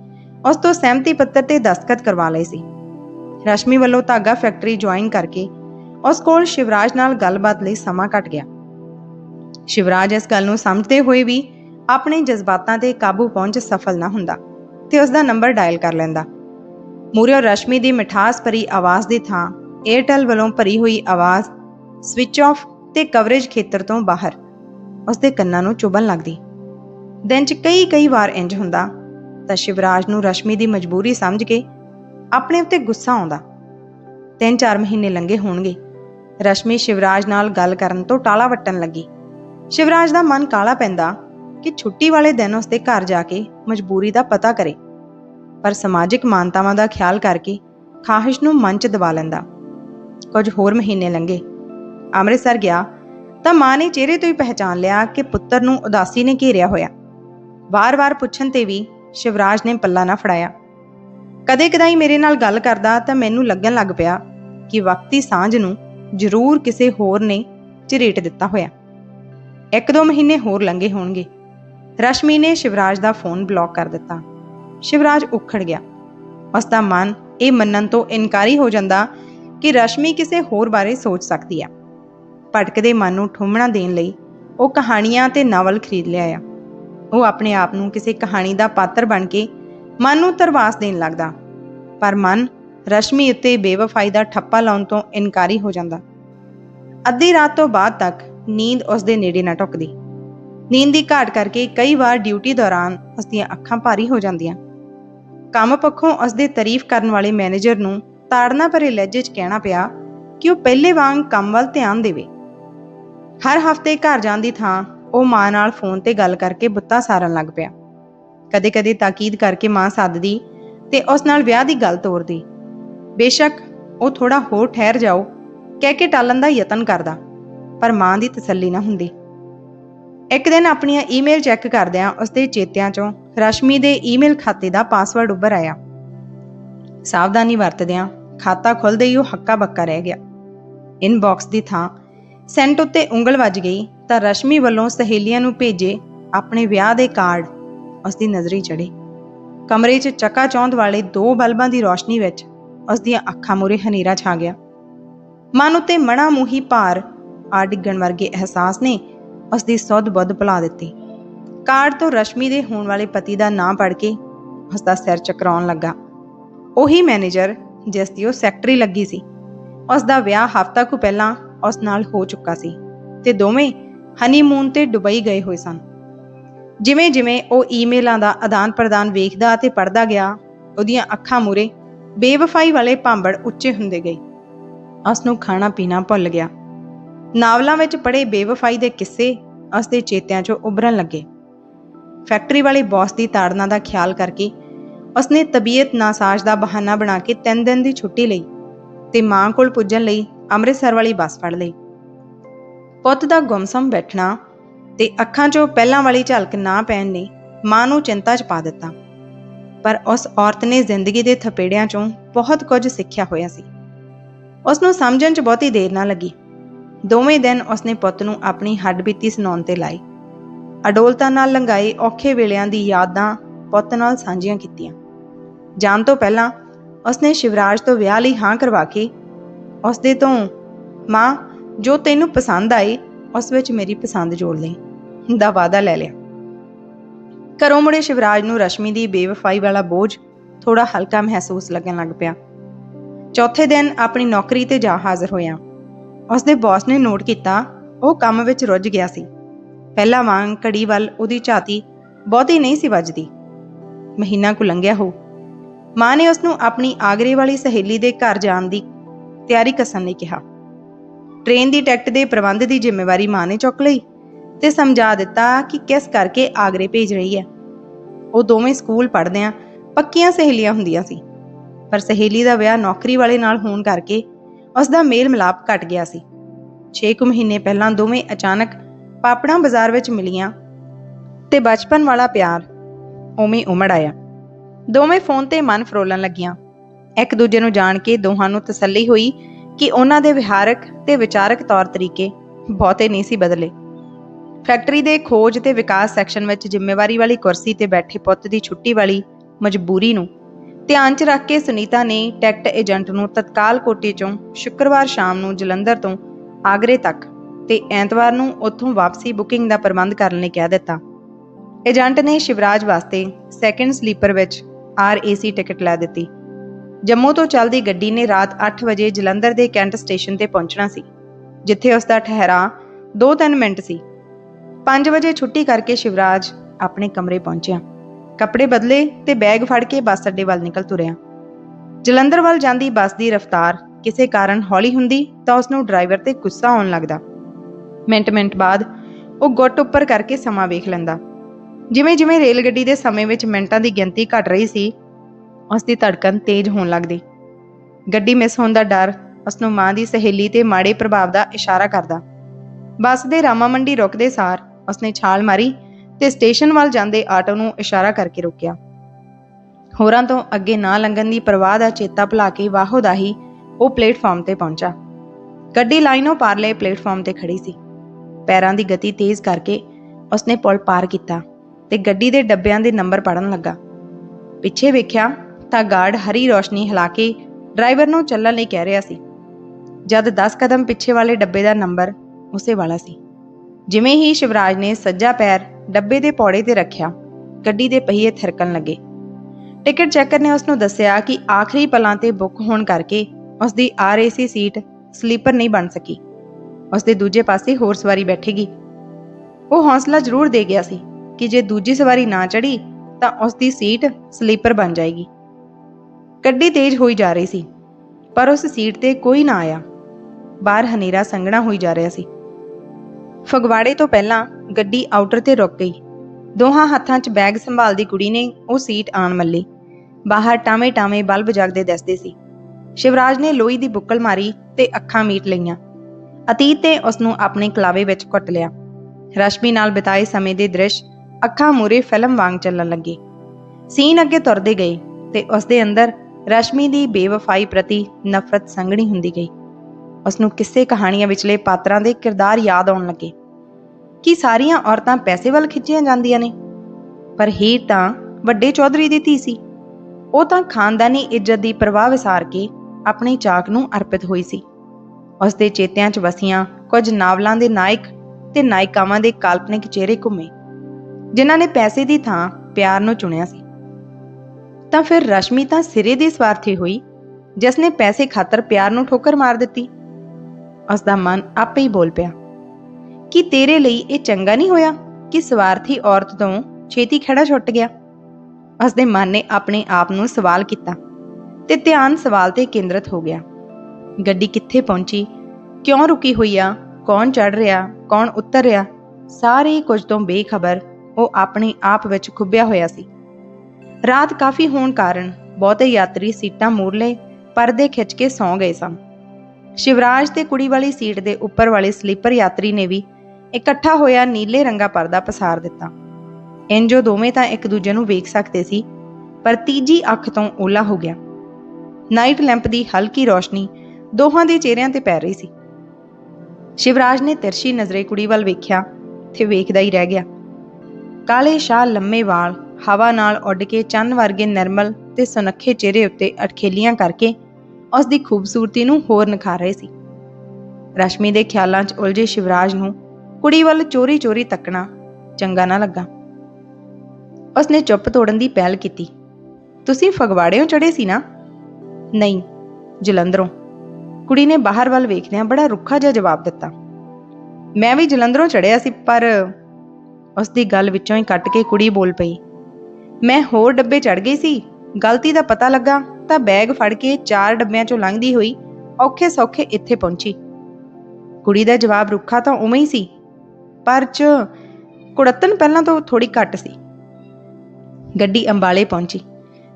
ਉਸ ਤੋਂ ਸਹਿਮਤੀ ਪੱਤਰ ਤੇ ਦਸਤਖਤ ਕਰਵਾ ਲਏ ਸੀ। ਰਸ਼ਮੀ ਵੱਲੋਂ ਧਾਗਾ ਫੈਕਟਰੀ ਜੁਆਇਨ ਕਰਕੇ ਉਸ ਕੋਲ ਸ਼ਿਵਰਾਜ ਨਾਲ ਗੱਲਬਾਤ ਲਈ ਸਮਾਂ ਘਟ ਗਿਆ। ਸ਼ਿਵਰਾਜ ਇਸ ਗੱਲ ਨੂੰ ਸਮਝਦੇ ਹੋਏ ਵੀ ਆਪਣੇ ਜਜ਼ਬਾਤਾਂ ਤੇ ਕਾਬੂ ਪਹੁੰਚ ਸਫਲ ਨਾ ਹੁੰਦਾ ਤੇ ਉਸ ਦਾ ਨੰਬਰ ਡਾਇਲ ਕਰ ਲੈਂਦਾ। ਮੂਰਿਓ ਰਸ਼ਮੀ ਦੀ ਮਿਠਾਸ ਭਰੀ ਆਵਾਜ਼ ਦੀ ਥਾਂ 에ਅਰਟੈਲ ਵੱਲੋਂ ਭਰੀ ਹੋਈ ਆਵਾਜ਼ ਸਵਿਚ ਆਫ ਤੇ ਕਵਰੇਜ ਖੇਤਰ ਤੋਂ ਬਾਹਰ ਉਸ ਦੇ ਕੰਨਾਂ ਨੂੰ ਚੁਭਣ ਲੱਗਦੀ। ਦਿਨ 'ਚ ਕਈ ਕਈ ਵਾਰ ਇੰਜ ਹੁੰਦਾ ਤਾਂ ਸ਼ਿਵਰਾਜ ਨੂੰ ਰਸ਼ਮੀ ਦੀ ਮਜਬੂਰੀ ਸਮਝ ਕੇ ਆਪਣੇ ਉੱਤੇ ਗੁੱਸਾ ਆਉਂਦਾ। ਤਿੰਨ ਚਾਰ ਮਹੀਨੇ ਲੰਘੇ ਹੋਣਗੇ ਰਸ਼ਮੀ ਸ਼ਿਵਰਾਜ ਨਾਲ ਗੱਲ ਕਰਨ ਤੋਂ ਟਾਲਾ ਵੱਟਣ ਲੱਗੀ। ਸ਼ਿਵਰਾਜ ਦਾ ਮਨ ਕਾਲਾ ਪੈਂਦਾ ਕਿ ਛੁੱਟੀ ਵਾਲੇ ਦਿਨ ਉਸਦੇ ਘਰ ਜਾ ਕੇ ਮਜਬੂਰੀ ਦਾ ਪਤਾ ਕਰੇ। ਪਰ ਸਮਾਜਿਕ ਮਾਨਤਾਵਾਂ ਦਾ ਖਿਆਲ ਕਰਕੇ ਖਾਹਿਸ਼ ਨੂੰ ਮਨ 'ਚ ਦਬਾ ਲੈਂਦਾ। ਕੁਝ ਹੋਰ ਮਹੀਨੇ ਲੰਘੇ। ਅੰਮ੍ਰਿਤਸਰ ਗਿਆ ਤਾਂ ਮਾਂ ਨੇ ਚਿਹਰੇ ਤੋਂ ਹੀ ਪਹਿਚਾਨ ਲਿਆ ਕਿ ਪੁੱਤਰ ਨੂੰ ਉਦਾਸੀ ਨੇ ਘੇਰਿਆ ਹੋਇਆ। ਵਾਰ-ਵਾਰ ਪੁੱਛਣ ਤੇ ਵੀ ਸ਼ਿਵਰਾਜ ਨੇ ਪੱਲਾ ਨਾ ਫੜਾਇਆ। ਕਦੇ-ਕਦਾਈ ਮੇਰੇ ਨਾਲ ਗੱਲ ਕਰਦਾ ਤਾਂ ਮੈਨੂੰ ਲੱਗਣ ਲੱਗ ਪਿਆ ਕਿ ਵਕਤੀ ਸਾਂਝ ਨੂੰ ਜ਼ਰੂਰ ਕਿਸੇ ਹੋਰ ਨੇ ਝਰੀਟ ਦਿੱਤਾ ਹੋਇਆ। ਇੱਕ ਦੋ ਮਹੀਨੇ ਹੋਰ ਲੰਘੇ ਹੋਣਗੇ। ਰਸ਼ਮੀ ਨੇ ਸ਼ਿਵਰਾਜ ਦਾ ਫੋਨ ਬਲੌਕ ਕਰ ਦਿੱਤਾ। ਸ਼ਿਵਰਾਜ ਉਖੜ ਗਿਆ। ਉਸ ਦਾ ਮਨ ਇਹ ਮੰਨਣ ਤੋਂ ਇਨਕਾਰੀ ਹੋ ਜਾਂਦਾ ਕਿ ਰਸ਼ਮੀ ਕਿਸੇ ਹੋਰ ਬਾਰੇ ਸੋਚ ਸਕਦੀ ਆ। ਭਟਕਦੇ ਮਨ ਨੂੰ ਠੁੰਮਣਾ ਦੇਣ ਲਈ ਉਹ ਕਹਾਣੀਆਂ ਤੇ ਨਾਵਲ ਖਰੀਦ ਲਿਆ ਆ। ਉਹ ਆਪਣੇ ਆਪ ਨੂੰ ਕਿਸੇ ਕਹਾਣੀ ਦਾ ਪਾਤਰ ਬਣ ਕੇ ਮਨ ਨੂੰ ਤਰਵਾਸ ਦੇਣ ਲੱਗਦਾ। ਪਰ ਮਨ ਰਸ਼ਮੀ ਉੱਤੇ ਬੇਵਫਾਈ ਦਾ ਠੱਪਾ ਲਾਉਣ ਤੋਂ ਇਨਕਾਰੀ ਹੋ ਜਾਂਦਾ। ਅੱਧੀ ਰਾਤ ਤੋਂ ਬਾਅਦ ਤੱਕ ਨੀਂਦ ਉਸ ਦੇ ਨੇੜੇ ਨਾ ਟੁੱਕਦੀ। ਨੀਂਦ ਦੀ ਘਾਟ ਕਰਕੇ ਕਈ ਵਾਰ ਡਿਊਟੀ ਦੌਰਾਨ ਉਸ ਦੀਆਂ ਅੱਖਾਂ ਭਾਰੀ ਹੋ ਜਾਂਦੀਆਂ। ਕੰਮ ਪੱਖੋਂ ਉਸ ਦੇ ਤਾਰੀਫ ਕਰਨ ਵਾਲੇ ਮੈਨੇਜਰ ਨੂੰ ਤਾੜਨਾ ਭਰੇ ਲਹਿਜੇ 'ਚ ਕਹਿਣਾ ਪਿਆ ਕਿ ਉਹ ਪਹਿਲੇ ਵਾਂਗ ਕੰਮ ਵੱਲ ਧਿਆਨ ਦੇਵੇ। ਹਰ ਹਫ਼ਤੇ ਘਰ ਜਾਣ ਦੀ ਥਾਂ ਉਹ ਮਾਂ ਨਾਲ ਫੋਨ ਤੇ ਗੱਲ ਕਰਕੇ ਬੁੱਤਾ ਸਾਰਨ ਲੱਗ ਪਿਆ। ਕਦੇ-ਕਦੇ ਤਾਕੀਦ ਕਰਕੇ ਮਾਂ ਸੱਦਦੀ ਤੇ ਉਸ ਨਾਲ ਵਿਆਹ ਦੀ ਗੱਲ ਤੋਰਦੀ। ਬੇਸ਼ੱਕ ਉਹ ਥੋੜਾ ਹੋਰ ਠਹਿਰ ਜਾਓ, ਕਹਿ ਕੇ ਟਾਲਣ ਦਾ ਯਤਨ ਕਰਦਾ, ਪਰ ਮਾਂ ਦੀ ਤਸੱਲੀ ਨਾ ਹੁੰਦੀ। ਇੱਕ ਦਿਨ ਆਪਣੀਆਂ ਈਮੇਲ ਚੈੱਕ ਕਰਦਿਆਂ ਉਸਦੇ ਚੇਤਿਆਂ ਚੋਂ ਰਸ਼ਮੀ ਦੇ ਈਮੇਲ ਖਾਤੇ ਦਾ ਪਾਸਵਰਡ ਉੱਭਰ ਆਇਆ। ਸਾਵਧਾਨੀ ਵਰਤਦਿਆਂ ਖਾਤਾ ਖੁੱਲਦੇ ਹੀ ਉਹ ਹੱਕਾ ਬੱਕਾ ਰਹਿ ਗਿਆ। ਇਨਬਾਕਸ ਦੀ ਥਾਂ ਸੈਂਟ ਉੱਤੇ ਉਂਗਲ ਵੱਜ ਗਈ ਤਾਂ ਰਸ਼ਮੀ ਵੱਲੋਂ ਸਹੇਲੀਆਂ ਨੂੰ ਭੇਜੇ ਆਪਣੇ ਵਿਆਹ ਦੇ ਕਾਰਡ। ਉਸ ਦੀ ਨਜ਼ਰੀ ਚੜੇ ਕਮਰੇ 'ਚ ਚੱਕਾ ਚੌਂਦ ਵਾਲੇ ਦੋ ਬਲਬਾਂ ਦੀ ਰੋਸ਼ਨੀ ਵਿੱਚ ਉਸ ਦੀਆਂ ਅੱਖਾਂ ਮੂਰੇ ਹਨੇਰਾ ਛਾ ਗਿਆ। ਮਨ ਉੱਤੇ ਮਣਾ ਮੂਹੀ ਭਾਰ ਆ ਡਿੱਗਣ ਵਰਗੇ ਅਹਿਸਾਸ ਨੇ ਉਸ ਦੀ ਸੁੱਧ ਬੁੱਧ ਭੁਲਾ ਦਿੱਤੀ। ਕਾਰਡ ਤੋਂ ਰਸ਼ਮੀ ਦੇ ਹੋਣ ਵਾਲੇ ਪਤੀ ਦਾ ਨਾਂ ਪੜ ਕੇ ਉਸ ਦਾ ਸਿਰ ਚਕਰਾਉਣ ਲੱਗਾ। ਉਹੀ ਮੈਨੇਜਰ ਜਿਸ ਦੀ ਉਹ ਸੈਕਟਰੀ ਲੱਗੀ ਸੀ। ਉਸ ਦਾ ਵਿਆਹ ਹਫ਼ਤਾ ਕੁ ਪਹਿਲਾਂ ਉਸ ਨਾਲ ਹੋ ਚੁੱਕਾ ਸੀ ਤੇ ਦੋਵੇਂ ਹਨੀਮੂਨ ਤੇ ਦੁਬਈ ਗਏ ਹੋਏ ਸਨ। ਜਿਵੇਂ ਜਿਵੇਂ ਉਹ ਈਮੇਲਾਂ ਦਾ ਆਦਾਨ ਪ੍ਰਦਾਨ ਵੇਖਦਾ ਅਤੇ ਪੜਦਾ ਗਿਆ, ਉਹਦੀਆਂ ਅੱਖਾਂ ਮੂਰੇ ਬੇਵਫਾਈ ਵਾਲੇ ਭਾਂਬੜ ਉੱਚੇ ਹੁੰਦੇ ਗਏ। ਉਸ ਨੂੰ ਖਾਣਾ ਪੀਣਾ ਭੁੱਲ ਗਿਆ। ਨਾਵਲਾਂ ਵਿੱਚ ਪੜ੍ਹੇ ਬੇਵਫਾਈ ਦੇ ਕਿੱਸੇ ਉਸ ਦੇ ਚੇਤਿਆਂ 'ਚੋਂ ਉਭਰਨ ਲੱਗੇ। ਫੈਕਟਰੀ ਵਾਲੇ ਬੌਸ ਦੀ ਤਾੜਨਾ ਦਾ ਖਿਆਲ ਕਰਕੇ ਉਸਨੇ ਤਬੀਅਤ ਨਾਸਾਜ਼ ਦਾ ਬਹਾਨਾ ਬਣਾ ਕੇ 3 ਦਿਨ ਦੀ ਛੁੱਟੀ ਲਈ ਤੇ ਮਾਂ ਕੋਲ ਪੁੱਜਣ ਲਈ ਅੰਮ੍ਰਿਤਸਰ ਵਾਲੀ ਬੱਸ ਫੜ ਲਈ। ਪੁੱਤ ਦਾ ਗੁੰਮਸਮ ਬੈਠਣਾ ਤੇ ਅੱਖਾਂ 'ਚੋਂ ਪਹਿਲਾਂ ਵਾਲੀ ਝਲਕ ਨਾ ਪੈਣ ਨੇ ਮਾਂ ਨੂੰ ਚਿੰਤਾ 'ਚ ਪਾ ਦਿੱਤਾ। ਪਰ ਉਸ ਔਰਤ ਨੇ ਜ਼ਿੰਦਗੀ ਦੇ ਥਪੇੜਿਆਂ 'ਚੋਂ ਬਹੁਤ ਕੁਝ ਸਿੱਖਿਆ ਹੋਇਆ ਸੀ। ਉਸ ਨੂੰ ਸਮਝਣ 'ਚ ਬਹੁਤੀ ਦੇਰ ਨਾ ਲੱਗੀ। ਦੋਵੇਂ ਦਿਨ ਉਸਨੇ ਪੁੱਤ ਨੂੰ ਆਪਣੀ ਹੱਡਬੀਤੀ ਸੁਣਾਉਣ ਤੇ ਲਾਈ ਅਡੋਲਤਾ ਨਾਲ ਲੰਘਾਏ ਔਖੇ ਵੇਲਿਆਂ ਦੀ ਯਾਦਾਂ ਪੁੱਤ ਨਾਲ ਸਾਂਝੀਆਂ ਕੀਤੀਆਂ। ਜਾਣ ਤੋਂ ਪਹਿਲਾਂ ਉਸਨੇ ਸ਼ਿਵਰਾਜ ਤੋਂ ਵਿਆਹ ਲਈ ਹਾਂ ਕਰਵਾ ਕੇ ਉਸਦੇ ਤੋਂ, ਮਾਂ, ਜੋ ਤੈਨੂੰ ਪਸੰਦ ਆਏ, ਉਸ ਵਿੱਚ ਮੇਰੀ ਪਸੰਦ ਜੋੜ ਲਈ। ਦਾ ਵਾਅਦਾ ਲੈ ਲਿਆ। ਘਰੋਂ ਮੁੜੇ ਸ਼ਿਵਰਾਜ ਨੂੰ ਰਸ਼ਮੀ ਦੀ ਬੇਵਫਾਈ ਵਾਲਾ ਬੋਝ ਥੋੜਾ ਹਲਕਾ ਮਹਿਸੂਸ ਲੱਗਣ ਲੱਗ ਪਿਆ। ਚੌਥੇ ਦਿਨ ਆਪਣੀ ਨੌਕਰੀ ਤੇ ਜਾ ਹਾਜ਼ਰ ਹੋਇਆ। ਉਸਦੇ ਬੌਸ ਨੇ ਨੋਟ ਕੀਤਾ, ਉਹ ਕੰਮ ਵਿੱਚ ਰੁੱਝ ਗਿਆ ਸੀ। ਪਹਿਲਾਂ ਵਾਂਗ ਘੜੀ ਵੱਲ ਉਹਦੀ ਝਾਤੀ ਬਹੁਤੀ ਨਹੀਂ ਸੀ ਵੱਜਦੀ। ਮਹੀਨਾ ਕੁ ਲੰਘਿਆ ਹੋ। ਮਾਂ ਨੇ ਉਸ ਨੂੰ ਆਪਣੀ ਆਗਰੇ ਵਾਲੀ ਸਹੇਲੀ ਦੇ ਘਰ ਜਾਣ ਦੀ ਤਿਆਰੀ ਕਰਨ ਲਈ ਕਿਹਾ। ਟ੍ਰੇਨ ਦੀ ਟਿਕਟ ਦੇ ਪ੍ਰਬੰਧ ਦੀ ਜ਼ਿੰਮੇਵਾਰੀ ਮਾਂ ਨੇ ਚੁੱਕ ਲਈ ਤੇ ਸਮਝਾ ਦਿੱਤਾ ਕਿ ਕਿਸ ਕਰਕੇ ਆਗਰੇ ਭੇਜ ਰਹੀ ਹੈ। ਉਹ ਦੋਵੇਂ ਸਕੂਲ ਪੜ੍ਹਦਿਆਂ ਪੱਕੀਆਂ ਸਹੇਲੀਆਂ ਹੁੰਦੀਆਂ ਸੀ। ਪਰ ਸਹੇਲੀ ਦਾ ਵਿਆਹ ਨੌਕਰੀ ਵਾਲੇ ਨਾਲ ਹੋਣ ਕਰਕੇ ਉਸ ਦਾ ਮੇਲ ਮਿਲਾਪ ਘਟ ਗਿਆ ਸੀ। 6 ਕੁ ਮਹੀਨੇ ਪਹਿਲਾਂ ਦੋਵੇਂ ਅਚਾਨਕ ਪਾਪੜਾ ਬਾਜ਼ਾਰ ਵਿੱਚ ਮਿਲੀਆਂ ਤੇ ਬਚਪਨ ਵਾਲਾ ਪਿਆਰ ਉਵੇਂ ਉਮੜ ਆਇਆ। ਦੋਵੇਂ ਫੋਨ ਤੇ ਮਨ ਫਰੋਲਣ ਲੱਗੀਆਂ। ਇੱਕ ਦੂਜੇ ਨੂੰ ਜਾਣ ਕੇ ਦੋਹਾਂ ਨੂੰ ਤਸੱਲੀ ਹੋਈ ਕਿ ਉਹਨਾਂ ਦੇ ਵਿਹਾਰਕ ਤੇ ਵਿਚਾਰਕ ਤੌਰ ਤਰੀਕੇ ਬਹੁਤੇ ਨਹੀਂ ਸੀ ਬਦਲੇ। ਫੈਕਟਰੀ ਦੇ ਖੋਜ ਤੇ ਵਿਕਾਸ ਸੈਕਸ਼ਨ ਵਿੱਚ ਜ਼ਿੰਮੇਵਾਰੀ ਵਾਲੀ ਕੁਰਸੀ ਤੇ ਬੈਠੇ ਪੁੱਤ ਦੀ ਛੁੱਟੀ ਵਾਲੀ ਮਜਬੂਰੀ ਨੂੰ ਧਿਆਨ 'ਚ ਰੱਖ ਕੇ ਸੁਨੀਤਾ ਨੇ ਟੈਕਟ ਏਜੰਟ ਨੂੰ ਤਤਕਾਲ ਕੋਟੇ 'ਚੋਂ ਸ਼ੁੱਕਰਵਾਰ ਸ਼ਾਮ ਨੂੰ ਜਲੰਧਰ ਤੋਂ ਆਗਰੇ ਤੱਕ ਤੇ ਐਤਵਾਰ ਨੂੰ ਉੱਥੋਂ ਵਾਪਸੀ ਬੁਕਿੰਗ ਦਾ ਪ੍ਰਬੰਧ ਕਰਨ ਲਈ ਕਹਿ ਦਿੱਤਾ। ਏਜੰਟ ਨੇ ਸ਼ਿਵਰਾਜ ਵਾਸਤੇ ਸੈਕੰਡ ਸਲੀਪਰ ਵਿੱਚ ਆਰਏਸੀ ਟਿਕਟ ਲੈ ਦਿੱਤੀ। ਜੰਮੂ ਤੋਂ ਚੱਲਦੀ ਗੱਡੀ ਨੇ ਰਾਤ 8 ਵਜੇ ਜਲੰਧਰ ਦੇ ਕੈਂਟ ਸਟੇਸ਼ਨ ਤੇ ਪਹੁੰਚਣਾ ਸੀ, ਜਿੱਥੇ ਉਸ ਦਾ ਠਹਿਰਾਅ 2-3 ਮਿੰਟ ਸੀ। 5 ਵਜੇ ਛੁੱਟੀ ਕਰਕੇ ਸ਼ਿਵਰਾਜ ਆਪਣੇ ਕਮਰੇ ਪਹੁੰਚਿਆ। ਕੱਪੜੇ ਬਦਲੇ ਤੇ ਬੈਗ ਫੜ ਕੇ ਬੱਸ ਅੱਡੇ ਵੱਲ ਨਿਕਲ ਤੁਰਿਆ। ਜਲੰਧਰ ਵੱਲ ਜਾਂਦੀ ਬੱਸ ਦੀ ਰਫ਼ਤਾਰ ਕਿਸੇ ਕਾਰਨ ਹੌਲੀ ਹੁੰਦੀ ਤਾਂ ਉਸ ਨੂੰ ਡਰਾਈਵਰ ਤੇ ਗੁੱਸਾ ਆਉਣ ਲੱਗਦਾ। ਮਿੰਟ-ਮਿੰਟ ਬਾਅਦ ਉਹ ਗੁੱਟ ਉੱਪਰ ਕਰਕੇ ਸਮਾਂ ਵੇਖ ਲੈਂਦਾ। ਜਿਵੇਂ-ਜਿਵੇਂ ਰੇਲ ਗੱਡੀ ਦੇ ਸਮੇਂ ਵਿੱਚ ਮਿੰਟਾਂ ਦੀ ਗਿਣਤੀ ਘਟ ਰਹੀ ਸੀ ਉਸ ਦੀ ਧੜਕਣ ਤੇਜ਼ ਹੋਣ ਲੱਗਦੀ। ਗੱਡੀ ਮਿਸ ਹੋਣ ਦਾ ਡਰ ਉਸ ਨੂੰ ਮਾਂ ਦੀ ਸਹੇਲੀ ਤੇ ਮਾੜੇ ਪ੍ਰਭਾਵ ਦਾ ਇਸ਼ਾਰਾ ਕਰਦਾ। ਬੱਸ ਦੇ ਰਾਮਾ ਮੰਡੀ ਰੁਕਦੇ ਸਾਰ ਉਸਨੇ ਛਾਲ ਮਾਰੀ ਤੇ ਸਟੇਸ਼ਨ ਵੱਲ ਜਾਂਦੇ ਆਟੋ ਨੂੰ ਇਸ਼ਾਰਾ ਕਰਕੇ ਰੋਕਿਆ। ਹੋਰਾਂ ਤੋਂ ਅੱਗੇ ਨਾ ਲੰਘਣ ਦੀ ਪਰਵਾਹ ਦਾ ਚੇਤਾ ਭੁਲਾ ਕੇ ਵਾਹੋ ਦਾ ਹੀ ਉਹ ਪਲੇਟਫਾਰਮ ਤੇ ਪਹੁੰਚਾ। ਗੱਡੀ ਲਾਈਨੋਂ ਪਾਰਲੇ ਪਲੇਟਫਾਰਮ ਤੇ ਖੜੀ ਸੀ। ਪੈਰਾਂ ਦੀ ਗਤੀ ਤੇਜ਼ ਕਰਕੇ ਉਸਨੇ ਪੁਲ ਪਾਰ ਕੀਤਾ ਤੇ ਗੱਡੀ ਦੇ ਡੱਬਿਆਂ ਦੇ ਨੰਬਰ ਪੜਨ ਲੱਗਾ। ਪਿੱਛੇ ਵੇਖਿਆ ਤਾਂ ਗਾਰਡ ਹਰੀ ਰੋਸ਼ਨੀ ਹਿਲਾ ਕੇ ਡਰਾਈਵਰ ਨੂੰ ਚੱਲਣ ਲਈ ਕਹਿ ਰਿਹਾ ਸੀ। ਜਦ 10 ਕਦਮ ਪਿੱਛੇ ਵਾਲੇ ਡੱਬੇ ਦਾ ਨੰਬਰ ਉਸੇ ਵਾਲਾ ਸੀ। ਜਿਵੇਂ ਹੀ ਸ਼ਿਵਰਾਜ ਨੇ ਸੱਜਾ ਪੈਰ ਡੱਬੇ ਦੇ ਪੌੜੇ ਤੇ ਰੱਖਿਆ, ਗੱਡੀ ਦੇ ਪਹੀਏ ਥਿਰਕਣ ਲੱਗੇ। ਟਿਕਟ ਚੈਕਰ ਨੇ ਉਸ ਨੂੰ ਦੱਸਿਆ ਕਿ ਆਖਰੀ ਪਲਾਂ ਤੇ ਬੁੱਕ ਹੋਣ ਕਰਕੇ ਉਸ ਦੀ ਆਰਏਸੀ ਸੀਟ ਸਲੀਪਰ ਨਹੀਂ ਬਣ ਸਕੀ। ਉਸ ਦੇ ਦੂਜੇ ਪਾਸੇ ਹੋਰ ਸਵਾਰੀ ਬੈਠੇਗੀ। ਉਹ ਹੌਸਲਾ ਜ਼ਰੂਰ ਦੇ ਗਿਆ ਸੀ ਕਿ ਜੇ ਦੂਜੀ ਸਵਾਰੀ ਨਾ ਚੜੀ ਤਾਂ ਉਸ ਦੀ ਸੀਟ ਸਲੀਪਰ ਬਣ ਜਾਏਗੀ। ਗੱਡੀ ਤੇਜ਼ ਹੋਈ ਜਾ ਰਹੀ ਸੀ, ਪਰ ਉਸ ਸੀਟ ਤੇ ਕੋਈ ਨਾ ਆਇਆ। ਬਾਹਰ ਹਨੇਰਾ ਸੰਘਣਾ ਹੋਈ ਜਾ ਰਿਹਾ ਸੀ। ਫਗਵਾੜੇ ਤੋਂ ਪਹਿਲਾਂ ਗੱਡੀ ਆਊਟਰ ਤੇ ਰੁਕ ਗਈ। ਦੋਹਾਂ ਹੱਥਾਂ 'ਚ ਬੈਗ ਸੰਭਾਲਦੀ ਕੁੜੀ ਨੇ ਉਹ ਸੀਟ ਆਣ ਮੱਲੀ। ਬਾਹਰ ਟਾਵੇਂ ਟਾਵੇਂ ਬਲਬ ਜਗਦੇ ਦਿਸਦੇ ਸੀ। ਸ਼ਿਵਰਾਜ ਨੇ ਲੋਹੀ ਦੀ ਬੁੱਕਲ ਮਾਰੀ ਤੇ ਅੱਖਾਂ ਮੀਟ ਲਈਆਂ। ਅਤੀਤ ਨੇ ਉਸ ਨੂੰ ਆਪਣੇ ਕਲਾਵੇ ਵਿੱਚ ਘੁੱਟ ਲਿਆ। ਰਸ਼ਮੀ ਨਾਲ ਬਿਤਾਏ ਸਮੇਂ ਦੇ ਦ੍ਰਿਸ਼ ਅੱਖਾਂ ਮੂਰੇ ਫਿਲਮ ਵਾਂਗ ਚੱਲਣ ਲੱਗੇ। ਸੀਨ ਅੱਗੇ ਤੁਰਦੇ ਗਏ ਤੇ ਉਸ ਦੇ ਅੰਦਰ ਰਸ਼ਮੀ ਦੀ ਬੇਵਫਾਈ ਪ੍ਰਤੀ ਨਫ਼ਰਤ ਸੰਘਣੀ ਹੁੰਦੀ ਗਈ। ਉਸ ਨੂੰ ਕਿਸੇ ਕਹਾਣੀਆਂ ਵਿਚਲੇ ਪਾਤਰਾਂ ਦੇ ਕਿਰਦਾਰ ਯਾਦ ਆਉਣ ਲੱਗੇ। ਕਿ ਸਾਰੀਆਂ ਔਰਤਾਂ ਪੈਸੇ ਵੱਲ ਖਿੱਚੀਆਂ ਜਾਂਦੀਆਂ ਨੇ? ਪਰ ਹੀਰ ਤਾਂ ਵੱਡੇ ਚੌਧਰੀ ਦੀ ਧੀ ਸੀ। ਉਹ ਤਾਂ ਖਾਨਦਾਨੀ ਇੱਜ਼ਤ ਦੀ ਪਰਵਾਹ ਵਿਸਾਰ ਕੇ ਆਪਣੀ ਚਾਕ ਨੂੰ ਅਰਪਿਤ ਹੋਈ ਸੀ। ਉਸ ਦੇ ਚੇਤਿਆਂ 'ਚ ਵਸੀਆਂ ਕੁਝ ਨਾਵਲਾਂ ਦੇ ਨਾਇਕ ਤੇ ਨਾਇਕਾਵਾਂ ਦੇ ਕਾਲਪਨਿਕ ਚਿਹਰੇ ਘੁੰਮੇ, ਜਿਨ੍ਹਾਂ ਨੇ ਪੈਸੇ ਦੀ ਥਾਂ ਪਿਆਰ ਨੂੰ ਚੁਣਿਆ ਸੀ। ਤਾਂ ਫਿਰ ਰਸ਼ਮੀ ਤਾਂ ਸਿਰੇ ਦੀ ਸਵਾਰਥੀ ਹੋਈ ਜਿਸ ਨੇ ਪੈਸੇ ਖਾਤਰ ਪਿਆਰ ਨੂੰ ਠੋਕਰ ਮਾਰ ਦਿੱਤੀ। ਉਸ ਦਾ ਮਨ ਆਪੇ ਹੀ ਬੋਲ ਪਿਆ। ਕਿ ਤੇਰੇ ਲਈ ਇਹ ਚੰਗਾ ਨਹੀਂ ਹੋਇਆ ਕਿ ਸਵਾਰਥੀ ਔਰਤ ਤੋਂ ਛੇਤੀ ਖੜਾ ਛੁੱਟ ਗਿਆ? ਉਸ ਦੇ ਮਨ ਨੇ ਆਪਣੇ ਆਪ ਨੂੰ ਸਵਾਲ ਕੀਤਾ ਤੇ ਧਿਆਨ ਸਵਾਲ ਤੇ ਕੇਂਦਰਿਤ ਹੋ ਗਿਆ। ਗੱਡੀ ਕਿੱਥੇ ਪਹੁੰਚੀ? ਕਿਉਂ ਰੁਕੀ ਹੋਈ ਆ? ਕੌਣ ਚੜ ਰਿਹਾ? ਕੌਣ ਉਤਰ ਰਿਹਾ? ਸਾਰੇ ਕੁਝ ਤੋਂ ਬੇਖਬਰ ਉਹ ਆਪਣੇ ਆਪ ਵਿੱਚ ਖੁੱਬਿਆ ਹੋਇਆ ਸੀ। ਰਾਤ ਕਾਫੀ ਹੋਣ ਕਾਰਨ ਬਹੁਤੇ ਯਾਤਰੀ ਸੀਟਾਂ ਮੂਰਲੇ ਪਰਦੇ ਖਿੱਚ ਕੇ ਸੌਂ ਗਏ ਸਨ। ਸ਼ਿਵਰਾਜ ਤੇ ਕੁੜੀ ਵਾਲੀ ਸੀਟ ਦੇ ਉੱਪਰ ਵਾਲੇ ਸਲੀਪਰ ਯਾਤਰੀ ਨੇ ਵੀ ਇਕੱਠਾ ਹੋਇਆ ਨੀਲੇ ਰੰਗਾ ਪਰਦਾ ਪਸਾਰ ਦਿੱਤਾ। ਇੰਜੋ ਦੋਵੇਂ ਤਾਂ ਇੱਕ ਦੂਜੇ ਨੂੰ ਵੇਖ ਸਕਦੇ ਸੀ, ਪਰ ਤੀਜੀ ਅੱਖ ਤੋਂ ਓਲਾ ਹੋ ਗਿਆ। ਨਾਈਟ ਲੈਂਪ ਦੀ ਹਲਕੀ ਰੋਸ਼ਨੀ ਦੋਹਾਂ ਦੇ ਚਿਹਰਿਆਂ ਤੇ ਪੈ ਰਹੀ ਸੀ। ਸ਼ਿਵਰਾਜ ਨੇ ਤਿਰਛੀ ਨਜ਼ਰੇ ਕੁੜੀ ਵੱਲ ਵੇਖਿਆ ਤੇ ਵੇਖਦਾ ਹੀ ਰਹਿ ਗਿਆ। ਕਾਲੇ ਸ਼ਾਹ ਲੰਮੇ ਵਾਲ, ਹਵਾ ਨਾਲ ਉੱਡ ਕੇ ਚੰਨ ਵਰਗੇ ਨਿਰਮਲ ਤੇ ਸੁਨੱਖੇ ਚਿਹਰੇ ਉੱਤੇ ਅਟਖੇਲੀਆਂ ਕਰਕੇ ਉਸ ਦੀ ਖੂਬਸੂਰਤੀ ਨੂੰ ਹੋਰ ਨਿਖਾਰ ਰਹੇ ਸੀ। ਰਸ਼ਮੀ ਦੇ ਖਿਆਲਾਂ 'ਚ ਉਲਝੇ ਸ਼ਿਵਰਾਜ ਨੂੰ ਕੁੜੀ ਵੱਲ ਚੋਰੀ-ਚੋਰੀ ਤੱਕਣਾ ਚੰਗਾ ਨਾ ਲੱਗਾ। ਉਸਨੇ ਚੁੱਪ ਤੋੜਨ ਦੀ ਪਹਿਲ ਕੀਤੀ। ਤੁਸੀਂ ਫਗਵਾੜਿਓਂ ਚੜੇ ਸੀ ਨਾ? ਨਹੀਂ, ਜਲੰਧਰੋਂ। ਕੁੜੀ ਨੇ ਬਾਹਰ ਵੱਲ ਵੇਖਦਿਆਂ ਬੜਾ ਰੁੱਖਾ ਜਿਹਾ ਜਵਾਬ ਦਿੱਤਾ। ਮੈਂ ਵੀ ਜਲੰਧਰੋਂ ਚੜਿਆ ਸੀ, ਪਰ ਉਸ ਦੀ ਗੱਲ ਵਿੱਚੋਂ ਹੀ ਕੱਟ ਕੇ ਕੁੜੀ ਬੋਲ ਪਈ, ਮੈਂ ਹੋਰ ਡੱਬੇ ਚੜ ਗਈ ਸੀ, ਗਲਤੀ ਦਾ ਪਤਾ ਲੱਗਾ। ਤਾਂ ਬੈਗ ਫੜ ਕੇ ਚਾਰ ਡੱਬਿਆਂ ਚੋਂ ਲੰਘਦੀ ਹੋਈ ਔਖੇ ਸੌਖੇ ਇੱਥੇ ਪਹੁੰਚੀ। ਕੁੜੀ ਦਾ ਜਵਾਬ ਰੁੱਖਾ ਤਾਂ ਉਵੇਂ ਹੀ ਸੀ, ਪਰ ਚ ਕੁੜੱਤਨ ਪਹਿਲਾਂ ਤੋਂ ਥੋੜੀ ਘੱਟ ਸੀ। ਗੱਡੀ ਅੰਬਾਲੇ ਪਹੁੰਚੀ।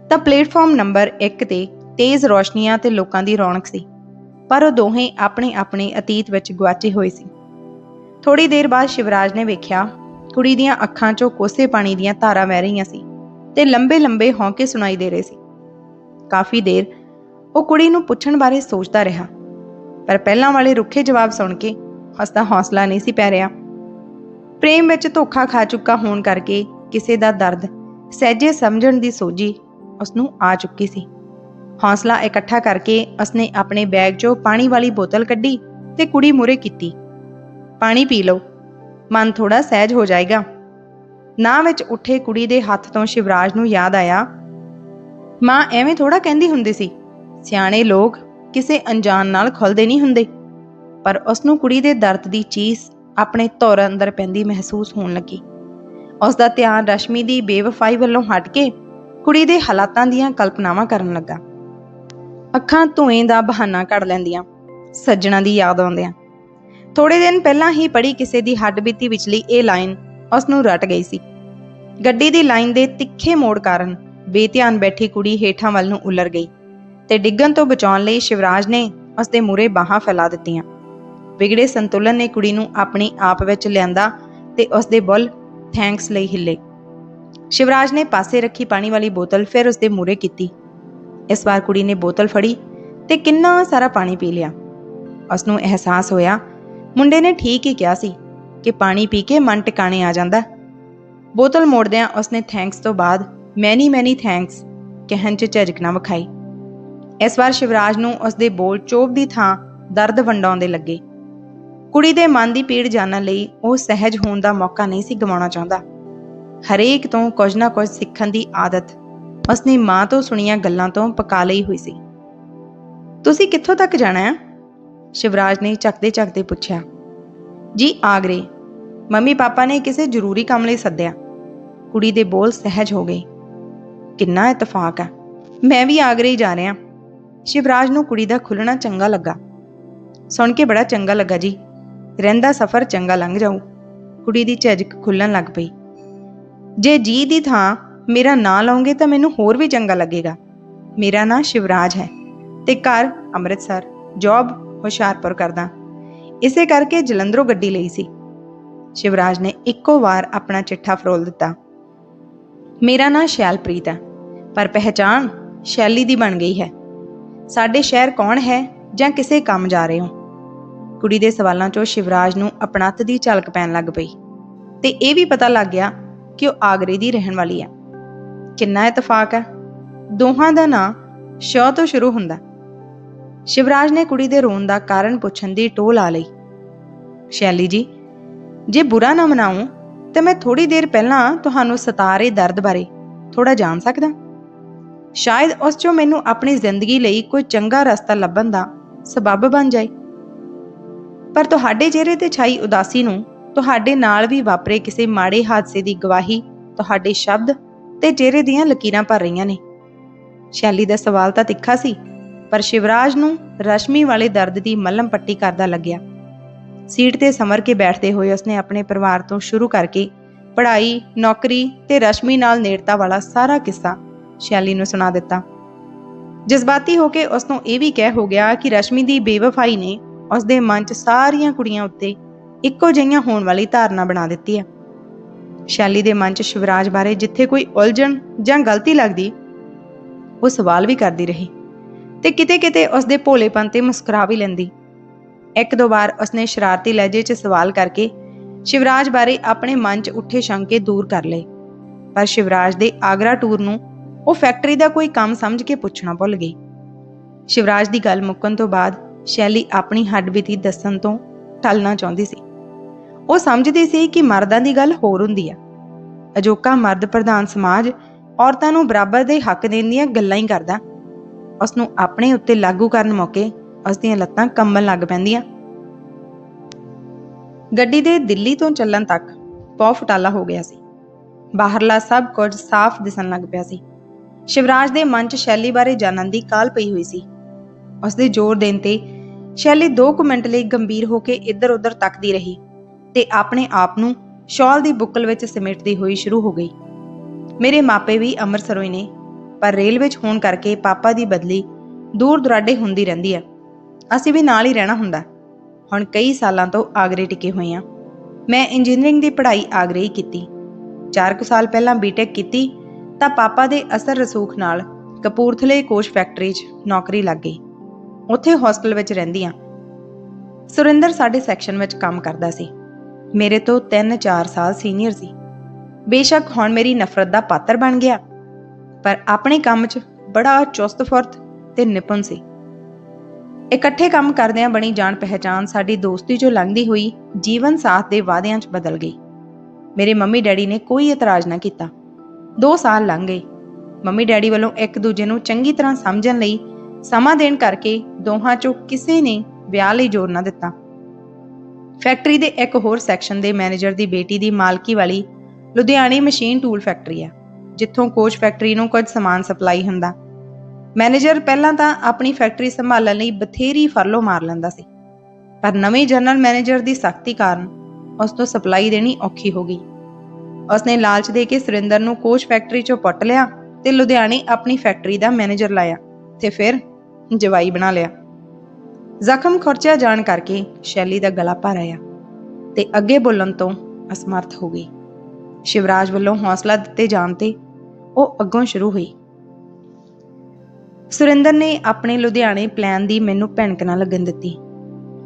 ਤਾਂ ਪਲੇਟਫਾਰਮ ਨੰਬਰ 1 ਤੇ ਤੇਜ਼ ਰੋਸ਼ਨੀਆਂ ਤੇ ਲੋਕਾਂ ਦੀ ਰੌਣਕ ਸੀ, ਪਰ ਉਹ ਦੋਹੇ ਆਪਣੇ ਆਪਣੇ ਅਤੀਤ ਵਿੱਚ ਗੁਆਚੇ ਹੋਏ ਸੀ। ਥੋੜੀ ਦੇਰ ਬਾਅਦ ਸ਼ਿਵਰਾਜ ਨੇ ਵੇਖਿਆ, ਕੁੜੀ ਦੀਆਂ ਅੱਖਾਂ 'ਚੋਂ ਕੋਸੇ ਪਾਣੀ ਦੀਆਂ ਧਾਰਾਂ ਵਹਿ ਰਹੀਆਂ ਸੀ ਤੇ ਲੰਬੇ-ਲੰਬੇ ਹੌਂਕੇ ਸੁਣਾਈ ਦੇ ਰਹੇ ਸੀ। ਕਾਫੀ ਦੇਰ ਉਹ ਕੁੜੀ ਨੂੰ ਪੁੱਛਣ ਬਾਰੇ ਸੋਚਦਾ ਰਿਹਾ। ਪਰ ਪਹਿਲਾਂ ਵਾਲੇ ਰੁੱਖੇ ਜਵਾਬ ਸੁਣ ਕੇ ਉਸਦਾ ਹੌਸਲਾ ਨਹੀਂ ਸੀ ਪੈ ਰਿਹਾ। ਪ੍ਰੇਮ ਵਿੱਚ ਧੋਖਾ ਖਾ ਚੁੱਕਾ ਹੋਣ ਕਰਕੇ ਕਿਸੇ ਦਾ ਦਰਦ ਸਹਿਜੇ ਸਮਝਣ ਦੀ ਸੋਝੀ ਉਸ ਨੂੰ ਆ ਚੁੱਕੀ ਸੀ। ਹੌਸਲਾ ਇਕੱਠਾ ਕਰਕੇ ਉਸਨੇ ਆਪਣੇ ਬੈਗ 'ਚੋਂ ਪਾਣੀ ਵਾਲੀ ਬੋਤਲ ਕੱਢੀ ਤੇ ਕੁੜੀ ਮੂਰੇ ਕੀਤੀ। ਪਾਣੀ ਪੀ ਲਓ, ਮਨ ਥੋੜਾ ਸਹਿਜ ਹੋ ਜਾਏਗਾ। ਨਾ ਵਿੱਚ ਉੱਠੇ ਕੁੜੀ ਦੇ ਹੱਥ ਤੋਂ ਸ਼ਿਵਰਾਜ ਨੂੰ ਯਾਦ ਆਇਆ ਮਾਂ ਐਵੇਂ ਥੋੜਾ ਕਹਿੰਦੀ ਹੁੰਦੀ ਸੀ, ਸਿਆਣੇ ਲੋਕ ਕਿਸੇ ਅਣਜਾਣ ਨਾਲ ਖੁੱਲਦੇ ਨਹੀਂ ਹੁੰਦੇ, ਪਰ ਉਸ ਨੂੰ ਕੁੜੀ ਦੇ ਦਰਦ ਦੀ ਚੀਸ ਆਪਣੇ ਧੌਰ ਅੰਦਰ ਪੈਂਦੀ ਮਹਿਸੂਸ ਹੋਣ ਲੱਗੀ। ਉਸ ਦਾ ਧਿਆਨ ਰਸ਼ਮੀ ਦੀ ਬੇਵਫਾਈ ਵੱਲੋਂ ਹਟ ਕੇ ਕੁੜੀ ਦੇ ਹਾਲਾਤਾਂ ਦੀਆਂ ਕਲਪਨਾਵਾਂ ਕਰਨ ਲੱਗਾ। ਅੱਖਾਂ ਧੂਏ ਦਾ ਬਹਾਨਾ ਕੱਢ ਲੈਂਦੀਆਂ, ਸੱਜਣਾ ਦੀ ਯਾਦ ਆਉਂਦਿਆਂ। ਥੋੜੇ ਦਿਨ ਪਹਿਲਾਂ ਹੀ ਪੜੀ ਕਿਸੇ ਦੀ ਹੱਡਬੀਤੀ ਵਿਚਲੀ ਇਹ ਲਾਈਨ ਉਸ ਨੂੰ ਰਟ ਗਈ ਸੀ। ਗੱਡੀ ਦੀ ਲਾਈਨ ਦੇ ਤਿੱਖੇ ਮੋੜ ਕਾਰਨ ਬੇਧਿਆਨ ਬੈਠੀ ਕੁੜੀ ਹੇਠਾਂ ਵੱਲ ਨੂੰ ਉਲਰ ਗਈ ਤੇ ਡਿੱਗਣ ਤੋਂ ਬਚਾਉਣ ਲਈ ਸ਼ਿਵਰਾਜ ਨੇ ਉਸ ਦੇ ਮੂਰੇ ਬਾਹਾਂ ਫੈਲਾ ਦਿੱਤੀਆਂ। ਵਿਗੜੇ ਸੰਤੁਲਨ ਨੇ ਕੁੜੀ ਨੂੰ ਆਪਣੇ ਆਪ ਵਿੱਚ ਲਿਆਂਦਾ ਤੇ ਉਸ ਦੇ ਬੁੱਲ ਥੈਂਕਸ ਲਈ ਹਿੱਲੇ। ਸ਼ਿਵਰਾਜ ਨੇ ਪਾਸੇ ਰੱਖੀ ਪਾਣੀ ਵਾਲੀ ਬੋਤਲ ਫਿਰ ਉਸ ਦੇ ਮੂਰੇ ਕੀਤੀ। ਇਸ ਵਾਰ ਕੁੜੀ ਨੇ ਬੋਤਲ ਫੜੀ ਤੇ ਕਿੰਨਾ ਸਾਰਾ ਪਾਣੀ ਪੀ ਲਿਆ। ਉਸ ਨੂੰ ਅਹਿਸਾਸ ਹੋਇਆ, ਮੁੰਡੇ ਨੇ ਠੀਕ ਹੀ ਕਿਹਾ ਸੀ ਕਿ ਪਾਣੀ ਪੀ ਕੇ ਮਨ ਟਿਕਾਣੇ ਆ ਜਾਂਦਾ। ਬੋਤਲ ਮੋੜਦਿਆਂ ਉਸਨੇ ਥੈਂਕਸ ਤੋਂ ਬਾਅਦ ਮੈਨੀ ਮੈਨੀ ਥੈਂਕਸ ਕਹਿਣ 'ਚ ਝਿਜਕ ਵਿਖਾਈ। ਇਸ ਵਾਰ ਸ਼ਿਵਰਾਜ ਨੂੰ ਉਸਦੇ ਬੋਲ ਚੋਬ ਦੀ ਥਾਂ ਦਰਦ ਵੰਡਾਉਂਦੇ ਲੱਗੇ। ਕੁੜੀ ਦੇ ਮਨ ਦੀ ਪੀੜ ਜਾਣਨ ਲਈ ਉਹ ਸਹਿਜ ਹੋਣ ਦਾ ਮੌਕਾ ਨਹੀਂ ਸੀ ਗਵਾਉਣਾ ਚਾਹੁੰਦਾ। ਹਰੇਕ ਤੋਂ ਕੁਝ ਨਾ ਕੁਝ ਸਿੱਖਣ ਦੀ ਆਦਤ ਉਸਨੇ ਮਾਂ ਤੋਂ ਸੁਣੀਆਂ ਗੱਲਾਂ ਤੋਂ ਪਕਾ ਲਈ ਹੋਈ ਸੀ। ਤੁਸੀਂ ਕਿੱਥੋਂ ਤੱਕ ਜਾਣਾ ਹੈ? ਸ਼ਿਵਰਾਜ ਨੇ ਚੱਕਦੇ ਚੱਕਦੇ ਪੁੱਛਿਆ। ਜੀ, ਆਗਰੇ। ਮੰਮੀ ਪਾਪਾ ਨੇ ਕਿਸੇ ਜ਼ਰੂਰੀ ਕੰਮ ਲਈ ਸੱਦਿਆ। ਕੁੜੀ ਦੇ ਬੋਲ ਸਹਿਜ ਹੋ ਗਏ। ਕਿੰਨਾ ਇਤਫਾਕ ਹੈ। ਮੈਂ ਵੀ ਆਗਰੇ ਹੀ ਜਾ ਰਿਹਾ। ਸ਼ਿਵਰਾਜ ਨੂੰ ਕੁੜੀ ਦਾ ਖੁੱਲਣਾ ਚੰਗਾ ਲੱਗਾ। ਸੁਣ ਕੇ ਬੜਾ ਚੰਗਾ ਲੱਗਾ ਜੀ। ਰਹਿੰਦਾ ਸਫ਼ਰ ਚੰਗਾ ਲੰਘ ਜਾਊ। ਕੁੜੀ ਦੀ ਝਿਜਕ ਖੁੱਲਣ ਲੱਗ ਪਈ। ਜੇ ਜੀ ਦੀ ਥਾਂ ਮੇਰਾ ਨਾਂ ਲਾਉਂਗੇ ਤਾਂ ਮੈਨੂੰ ਹੋਰ ਵੀ ਚੰਗਾ ਲੱਗੇਗਾ। ਮੇਰਾ ਨਾਂ ਸ਼ਿਵਰਾਜ ਹੈ ਤੇ ਘਰ ਅੰਮ੍ਰਿਤਸਰ, ਜੌਬ ਹੁਸ਼ਿਆਰਪੁਰ ਕਰਦਾ। ਇਸੇ ਕਰਕੇ ਜਲੰਧਰੋਂ ਗੱਡੀ ਲਈ ਸੀ। ਸ਼ਿਵਰਾਜ ਨੇ ਇੱਕੋ ਵਾਰ ਆਪਣਾ ਚਿੱਠਾ ਫਰੋਲ ਦਿੱਤਾ। ਮੇਰਾ ਨਾਂ ਸ਼ੈਲਪ੍ਰੀਤ ਹੈ। ਪਰ ਪਹਿਚਾਣ ਸ਼ੈਲੀ ਦੀ ਬਣ ਗਈ ਹੈ। ਸਾਡੇ ਸ਼ਹਿਰ ਕੌਣ ਹੈ ਜਾਂ ਕਿਸੇ ਕੰਮ ਜਾ ਰਹੇ ਹੋ? ਕੁੜੀ ਦੇ ਸਵਾਲਾਂ 'ਚੋਂ ਸ਼ਿਵਰਾਜ ਨੂੰ ਆਪਣਤ ਦੀ ਝਲਕ ਪੈਣ ਲੱਗ ਪਈ ਤੇ ਇਹ ਵੀ ਪਤਾ ਲੱਗ ਗਿਆ ਕਿ ਉਹ ਆਗਰੇ ਦੀ ਰਹਿਣ ਵਾਲੀ ਹੈ। ਕਿੰਨਾ ਇਤਫਾਕ ਹੈ। ਦੋਹਾਂ ਦਾ ਨਾਂ ਸ਼ੌ ਤੋਂ ਸ਼ੁਰੂ ਹੁੰਦਾ। ਸ਼ਿਵਰਾਜ ਨੇ ਕੁੜੀ ਦੇ ਰੋਣ ਦਾ ਕਾਰਨ ਪੁੱਛਣ ਦੀ ਟੋਹ ਲਾ ਲਈ। ਸ਼ੈਲੀ ਜੀ, ਜੇ ਬੁਰਾ ਨਾ ਮਨਾਉ ਤੇ ਮੈਂ ਥੋੜੀ ਦੇਰ ਪਹਿਲਾਂ ਤੁਹਾਨੂੰ ਸਤਾਰੇ ਦਰਦ ਬਾਰੇ ਥੋੜਾ ਜਾਣ ਸਕਦਾ? ਸ਼ਾਇਦ ਉਸ ਚੋਂ ਮੈਨੂੰ ਆਪਣੀ ਜ਼ਿੰਦਗੀ ਲਈ ਕੋਈ ਚੰਗਾ ਰਸਤਾ ਲੱਭਣ ਦਾ ਸਬੱਬ ਬਣ ਜਾਏ। ਪਰ ਤੁਹਾਡੇ ਚਿਹਰੇ ਤੇ ਛਾਈ ਉਦਾਸੀ ਨੂੰ ਤੁਹਾਡੇ ਨਾਲ ਵੀ ਵਾਪਰੇ ਕਿਸੇ ਮਾੜੇ ਹਾਦਸੇ ਦੀ ਗਵਾਹੀ ਤੁਹਾਡੇ ਸ਼ਬਦ ਤੇ ਚਿਹਰੇ ਦੀਆਂ ਲਕੀਰਾਂ ਭਰ ਰਹੀਆਂ ਨੇ। ਸ਼ੈਲੀ ਦਾ ਸਵਾਲ ਤਾਂ ਤਿੱਖਾ ਸੀ, ਪਰ ਸ਼ਿਵਰਾਜ ਨੂੰ ਰਸ਼ਮੀ ਵਾਲੇ ਦਰਦ ਦੀ ਮੱਲਮ ਪੱਟੀ ਕਰਦਾ ਲੱਗਿਆ। ਸੀਟ ਤੇ ਸਮਰ ਕੇ ਬੈਠਦੇ ਹੋਏ ਉਸਨੇ ਆਪਣੇ ਪਰਿਵਾਰ ਤੋਂ ਸ਼ੁਰੂ ਕਰਕੇ ਪੜ੍ਹਾਈ, ਨੌਕਰੀ ਤੇ ਰਸ਼ਮੀ ਨਾਲ ਨੇੜਤਾ ਵਾਲਾ ਸਾਰਾ ਕਿੱਸਾ ਸ਼ੈਲੀ ਨੂੰ ਸੁਣਾ ਦਿੱਤਾ। ਜਜ਼ਬਾਤੀ ਹੋ ਕੇ ਉਸ ਤੋਂ ਇਹ ਵੀ ਕਹਿ ਹੋ ਗਿਆ ਕਿ ਰਸ਼ਮੀ ਦੀ ਬੇਵਫਾਈ ਨੇ ਉਸ ਦੇ ਮਨ 'ਚ ਸਾਰੀਆਂ ਕੁੜੀਆਂ ਉੱਤੇ ਇੱਕੋ ਜਿਹੀਆਂ ਹੋਣ ਵਾਲੀ ਧਾਰਨਾ ਬਣਾ ਦਿੱਤੀ ਹੈ ਸ਼ੈਲੀ ਦੇ ਮਨ 'ਚ ਸ਼ਿਵਰਾਜ ਬਾਰੇ ਜਿੱਥੇ ਕੋਈ ਉਲਝਣ ਜਾਂ ਗਲਤੀ ਲੱਗਦੀ, ਉਹ ਸਵਾਲ ਵੀ ਕਰਦੀ ਰਹੀ ਤੇ ਕਿਤੇ-ਕਿਤੇ ਉਸ ਦੇ ਭੋਲੇਪਨ ਤੇ ਮੁਸਕਰਾ ਵੀ ਲੈਂਦੀ। ਇੱਕ ਦੋ ਵਾਰ ਉਸਨੇ ਸ਼ਰਾਰਤੀ ਲਹਿਜੇ 'ਚ ਸਵਾਲ ਕਰਕੇ ਸ਼ਿਵਰਾਜ ਬਾਰੇ ਆਪਣੇ ਮਨ 'ਚ ਉੱਠੇ ਸ਼ੰਕੇ ਦੂਰ ਕਰ ਲਏ। ਪਰ ਸ਼ਿਵਰਾਜ ਦੇ ਆਗਰਾ ਟੂਰ ਨੂੰ ਉਹ ਫੈਕਟਰੀ ਦਾ ਕੋਈ ਕੰਮ ਸਮਝ ਕੇ ਪੁੱਛਣਾ ਭੁੱਲ ਗਈ। ਸ਼ਿਵਰਾਜ ਦੀ ਗੱਲ ਮੁੱਕਣ ਤੋਂ ਬਾਅਦ ਸ਼ੈਲੀ ਆਪਣੀ ਹੱਡਬੀਤੀ ਦੱਸਣ ਤੋਂ ਟਲਣਾ ਚਾਹੁੰਦੀ ਸੀ। ਉਹ ਸਮਝਦੀ ਸੀ ਕਿ ਮਰਦਾਂ ਦੀ ਗੱਲ ਹੋਰ ਹੁੰਦੀ ਆ। ਅਜੋਕਾ ਮਰਦ ਪ੍ਰਧਾਨ ਸਮਾਜ ਔਰਤਾਂ ਨੂੰ ਬਰਾਬਰ ਦੇ ਹੱਕ ਦੇਣ ਦੀਆਂ ਗੱਲਾਂ ਹੀ ਕਰਦਾ। ਉਸ ਨੂੰ ਆਪਣੇ ਉੱਤੇ ਲਾਗੂ ਕਰਨ ਮੌਕੇ ਉਸ ਦੀਆਂ ਲੱਤਾਂ ਕੰਬਣ ਲੱਗ ਪੈਂਦੀਆਂ। ਗੱਡੀ ਦੇ ਦਿੱਲੀ ਤੋਂ ਚੱਲਣ ਤੱਕ ਪੌ ਫਟਾਲਾ ਹੋ ਗਿਆ ਸੀ। ਬਾਹਰਲਾ ਸਭ ਕੁਝ ਸਾਫ਼ ਦਿਸਣ ਲੱਗ ਪਿਆ ਸੀ। ਸ਼ਿਵਰਾਜ ਦੇ ਮਨ 'ਚ ਸ਼ੈਲੀ ਬਾਰੇ ਜਾਣਨ ਦੀ ਕਾਲ ਪਈ ਹੋਈ ਸੀ। ਉਸ ਦੇ ਜ਼ੋਰ ਦੇਣ ਤੇ ਸ਼ੈਲੀ 2 ਮਿੰਟ ਲਈ ਗੰਭੀਰ ਹੋ ਕੇ ਇੱਧਰ-ਉੱਧਰ ਤੱਕਦੀ ਰਹੀ ਤੇ ਆਪਣੇ ਆਪ ਨੂੰ ਸ਼ਾਲ ਦੀ ਬੁੱਕਲ ਵਿੱਚ ਸਮੇਟਦੀ ਹੋਈ ਸ਼ੁਰੂ ਹੋ ਗਈ। ਮੇਰੇ ਮਾਪੇ ਵੀ ਅੰਮ੍ਰਿਤਸਰੋਂ ਹੀ ਨੇ, ਪਰ ਰੇਲ ਵਿੱਚ ਹੋਣ ਕਰਕੇ ਪਾਪਾ ਦੀ ਬਦਲੀ ਦੂਰ ਦੁਰਾਡੇ ਹੁੰਦੀ ਰਹਿੰਦੀ ਆ। ਅਸੀਂ ਵੀ ਨਾਲ ਹੀ ਰਹਿਣਾ ਹੁੰਦਾ। ਹੁਣ ਕਈ ਸਾਲਾਂ ਤੋਂ ਆਗਰੇ ਟਿਕੇ ਹੋਏ ਆ। ਮੈਂ ਇੰਜੀਨੀਅਰਿੰਗ ਦੀ ਪੜ੍ਹਾਈ ਆਗਰੇ ਹੀ ਕੀਤੀ। 4 ਕੁ ਸਾਲ ਪਹਿਲਾਂ ਬੀਟੈਕ ਕੀਤੀ ਤਾਂ ਪਾਪਾ ਦੇ ਅਸਰ ਰਸੂਖ ਨਾਲ ਕਪੂਰਥਲੇ ਕੋਸ਼ ਫੈਕਟਰੀ 'ਚ ਨੌਕਰੀ ਲੱਗ ਗਈ। ਉੱਥੇ ਹੋਸਟਲ ਵਿੱਚ ਰਹਿੰਦੀ ਆ ਸੁਰਿੰਦਰ ਸਾਡੇ ਸੈਕਸ਼ਨ ਵਿੱਚ ਕੰਮ ਕਰਦਾ ਸੀ। ਮੇਰੇ ਤੋਂ 3-4 ਸਾਲ ਸੀਨੀਅਰ ਸੀ। ਬੇਸ਼ੱਕ ਹੁਣ ਮੇਰੀ ਨਫ਼ਰਤ ਦਾ ਪਾਤਰ ਬਣ ਗਿਆ। ਪਰ ਆਪਣੇ ਕੰਮ 'ਚ ਬੜਾ ਚੁਸਤ ਫੁਰਤ ਤੇ ਨਿਪੁੰਨ ਸੀ। ਇਕੱਠੇ ਕੰਮ ਕਰਦਿਆਂ ਬਣੀ ਜਾਣ ਪਹਿਚਾਨ ਸਾਡੀ ਦੋਸਤੀ 'ਚੋਂ ਲੰਘਦੀ ਹੋਈ ਜੀਵਨ ਸਾਥ ਦੇ ਵਾਅਦਿਆਂ 'ਚ ਬਦਲ ਗਈ। ਮੇਰੇ ਮੰਮੀ ਡੈਡੀ ਨੇ ਕੋਈ ਇਤਰਾਜ਼ ਨਾ ਕੀਤਾ। 2 ਸਾਲ ਲੰਘ ਗਏ। ਮੰਮੀ ਡੈਡੀ ਵੱਲੋਂ ਇੱਕ ਦੂਜੇ ਨੂੰ ਚੰਗੀ ਤਰ੍ਹਾਂ ਸਮਝਣ ਲਈ ਸਮਾਂ ਦੇਣ ਕਰਕੇ ਦੋਹਾਂ 'ਚੋਂ ਕਿਸੇ ਨੇ ਵਿਆਹ ਲਈ ਜ਼ੋਰ ਨਾ ਦਿੱਤਾ। ਫੈਕਟਰੀ ਦੇ ਇੱਕ ਹੋਰ ਸੈਕਸ਼ਨ ਦੇ ਮੈਨੇਜਰ ਦੀ ਬੇਟੀ ਦੀ ਮਾਲਕੀ ਵਾਲੀ ਲੁਧਿਆਣੇ ਮਸ਼ੀਨ ਟੂਲ ਫੈਕਟਰੀ ਆ, ਜਿੱਥੋਂ ਕੋਚ ਫੈਕਟਰੀ ਨੂੰ ਕੁਝ ਸਮਾਨ ਸਪਲਾਈ ਹੁੰਦਾ। ਮੈਨੇਜਰ ਪਹਿਲਾਂ ਤਾਂ ਆਪਣੀ ਫੈਕਟਰੀ ਸੰਭਾਲਣ ਲਈ ਬਥੇਰੀ ਫਰਲੋ ਮਾਰ ਲੈਂਦਾ ਸੀ। ਪਰ ਨਵੇਂ ਜਨਰਲ ਮੈਨੇਜਰ ਦੀ ਸਖਤੀ ਕਾਰਨ ਉਸ ਤੋਂ ਸਪਲਾਈ ਦੇਣੀ ਔਖੀ ਹੋ ਗਈ। ਉਸਨੇ ਲਾਲਚ ਦੇ ਕੇ ਸੁਰਿੰਦਰ ਨੂੰ ਕੋਚ ਫੈਕਟਰੀ ਚੋਂ ਪੁੱਟ ਲਿਆ ਤੇ ਲੁਧਿਆਣੇ ਆਪਣੀ ਫੈਕਟਰੀ ਦਾ ਮੈਨੇਜਰ ਲਾਇਆ ਤੇ ਫਿਰ ਜਵਾਈ ਬਣਾ ਲਿਆ। ਜ਼ਖਮ ਖੁਰਚਿਆ ਜਾਣ ਕਰਕੇ ਸ਼ੈਲੀ ਦਾ ਗਲਾ ਭਰ ਆਇਆ ਤੇ ਅੱਗੇ ਬੋਲਣ ਤੋਂ ਅਸਮਰਥ ਹੋ ਗਈ। ਸ਼ਿਵਰਾਜ ਵੱਲੋਂ ਹੌਸਲਾ ਦਿੱਤੇ ਜਾਣ ਤੇ ਉਹ ਅੱਗੋਂ ਸ਼ੁਰੂ ਹੋਈ। ਸੁਰਿੰਦਰ ਨੇ ਆਪਣੇ ਲੁਧਿਆਣੇ ਪਲਾਨ ਦੀ ਮੈਨੂੰ ਭਿਣਕ ਨਾ ਲੱਗਣ ਦਿੱਤੀ,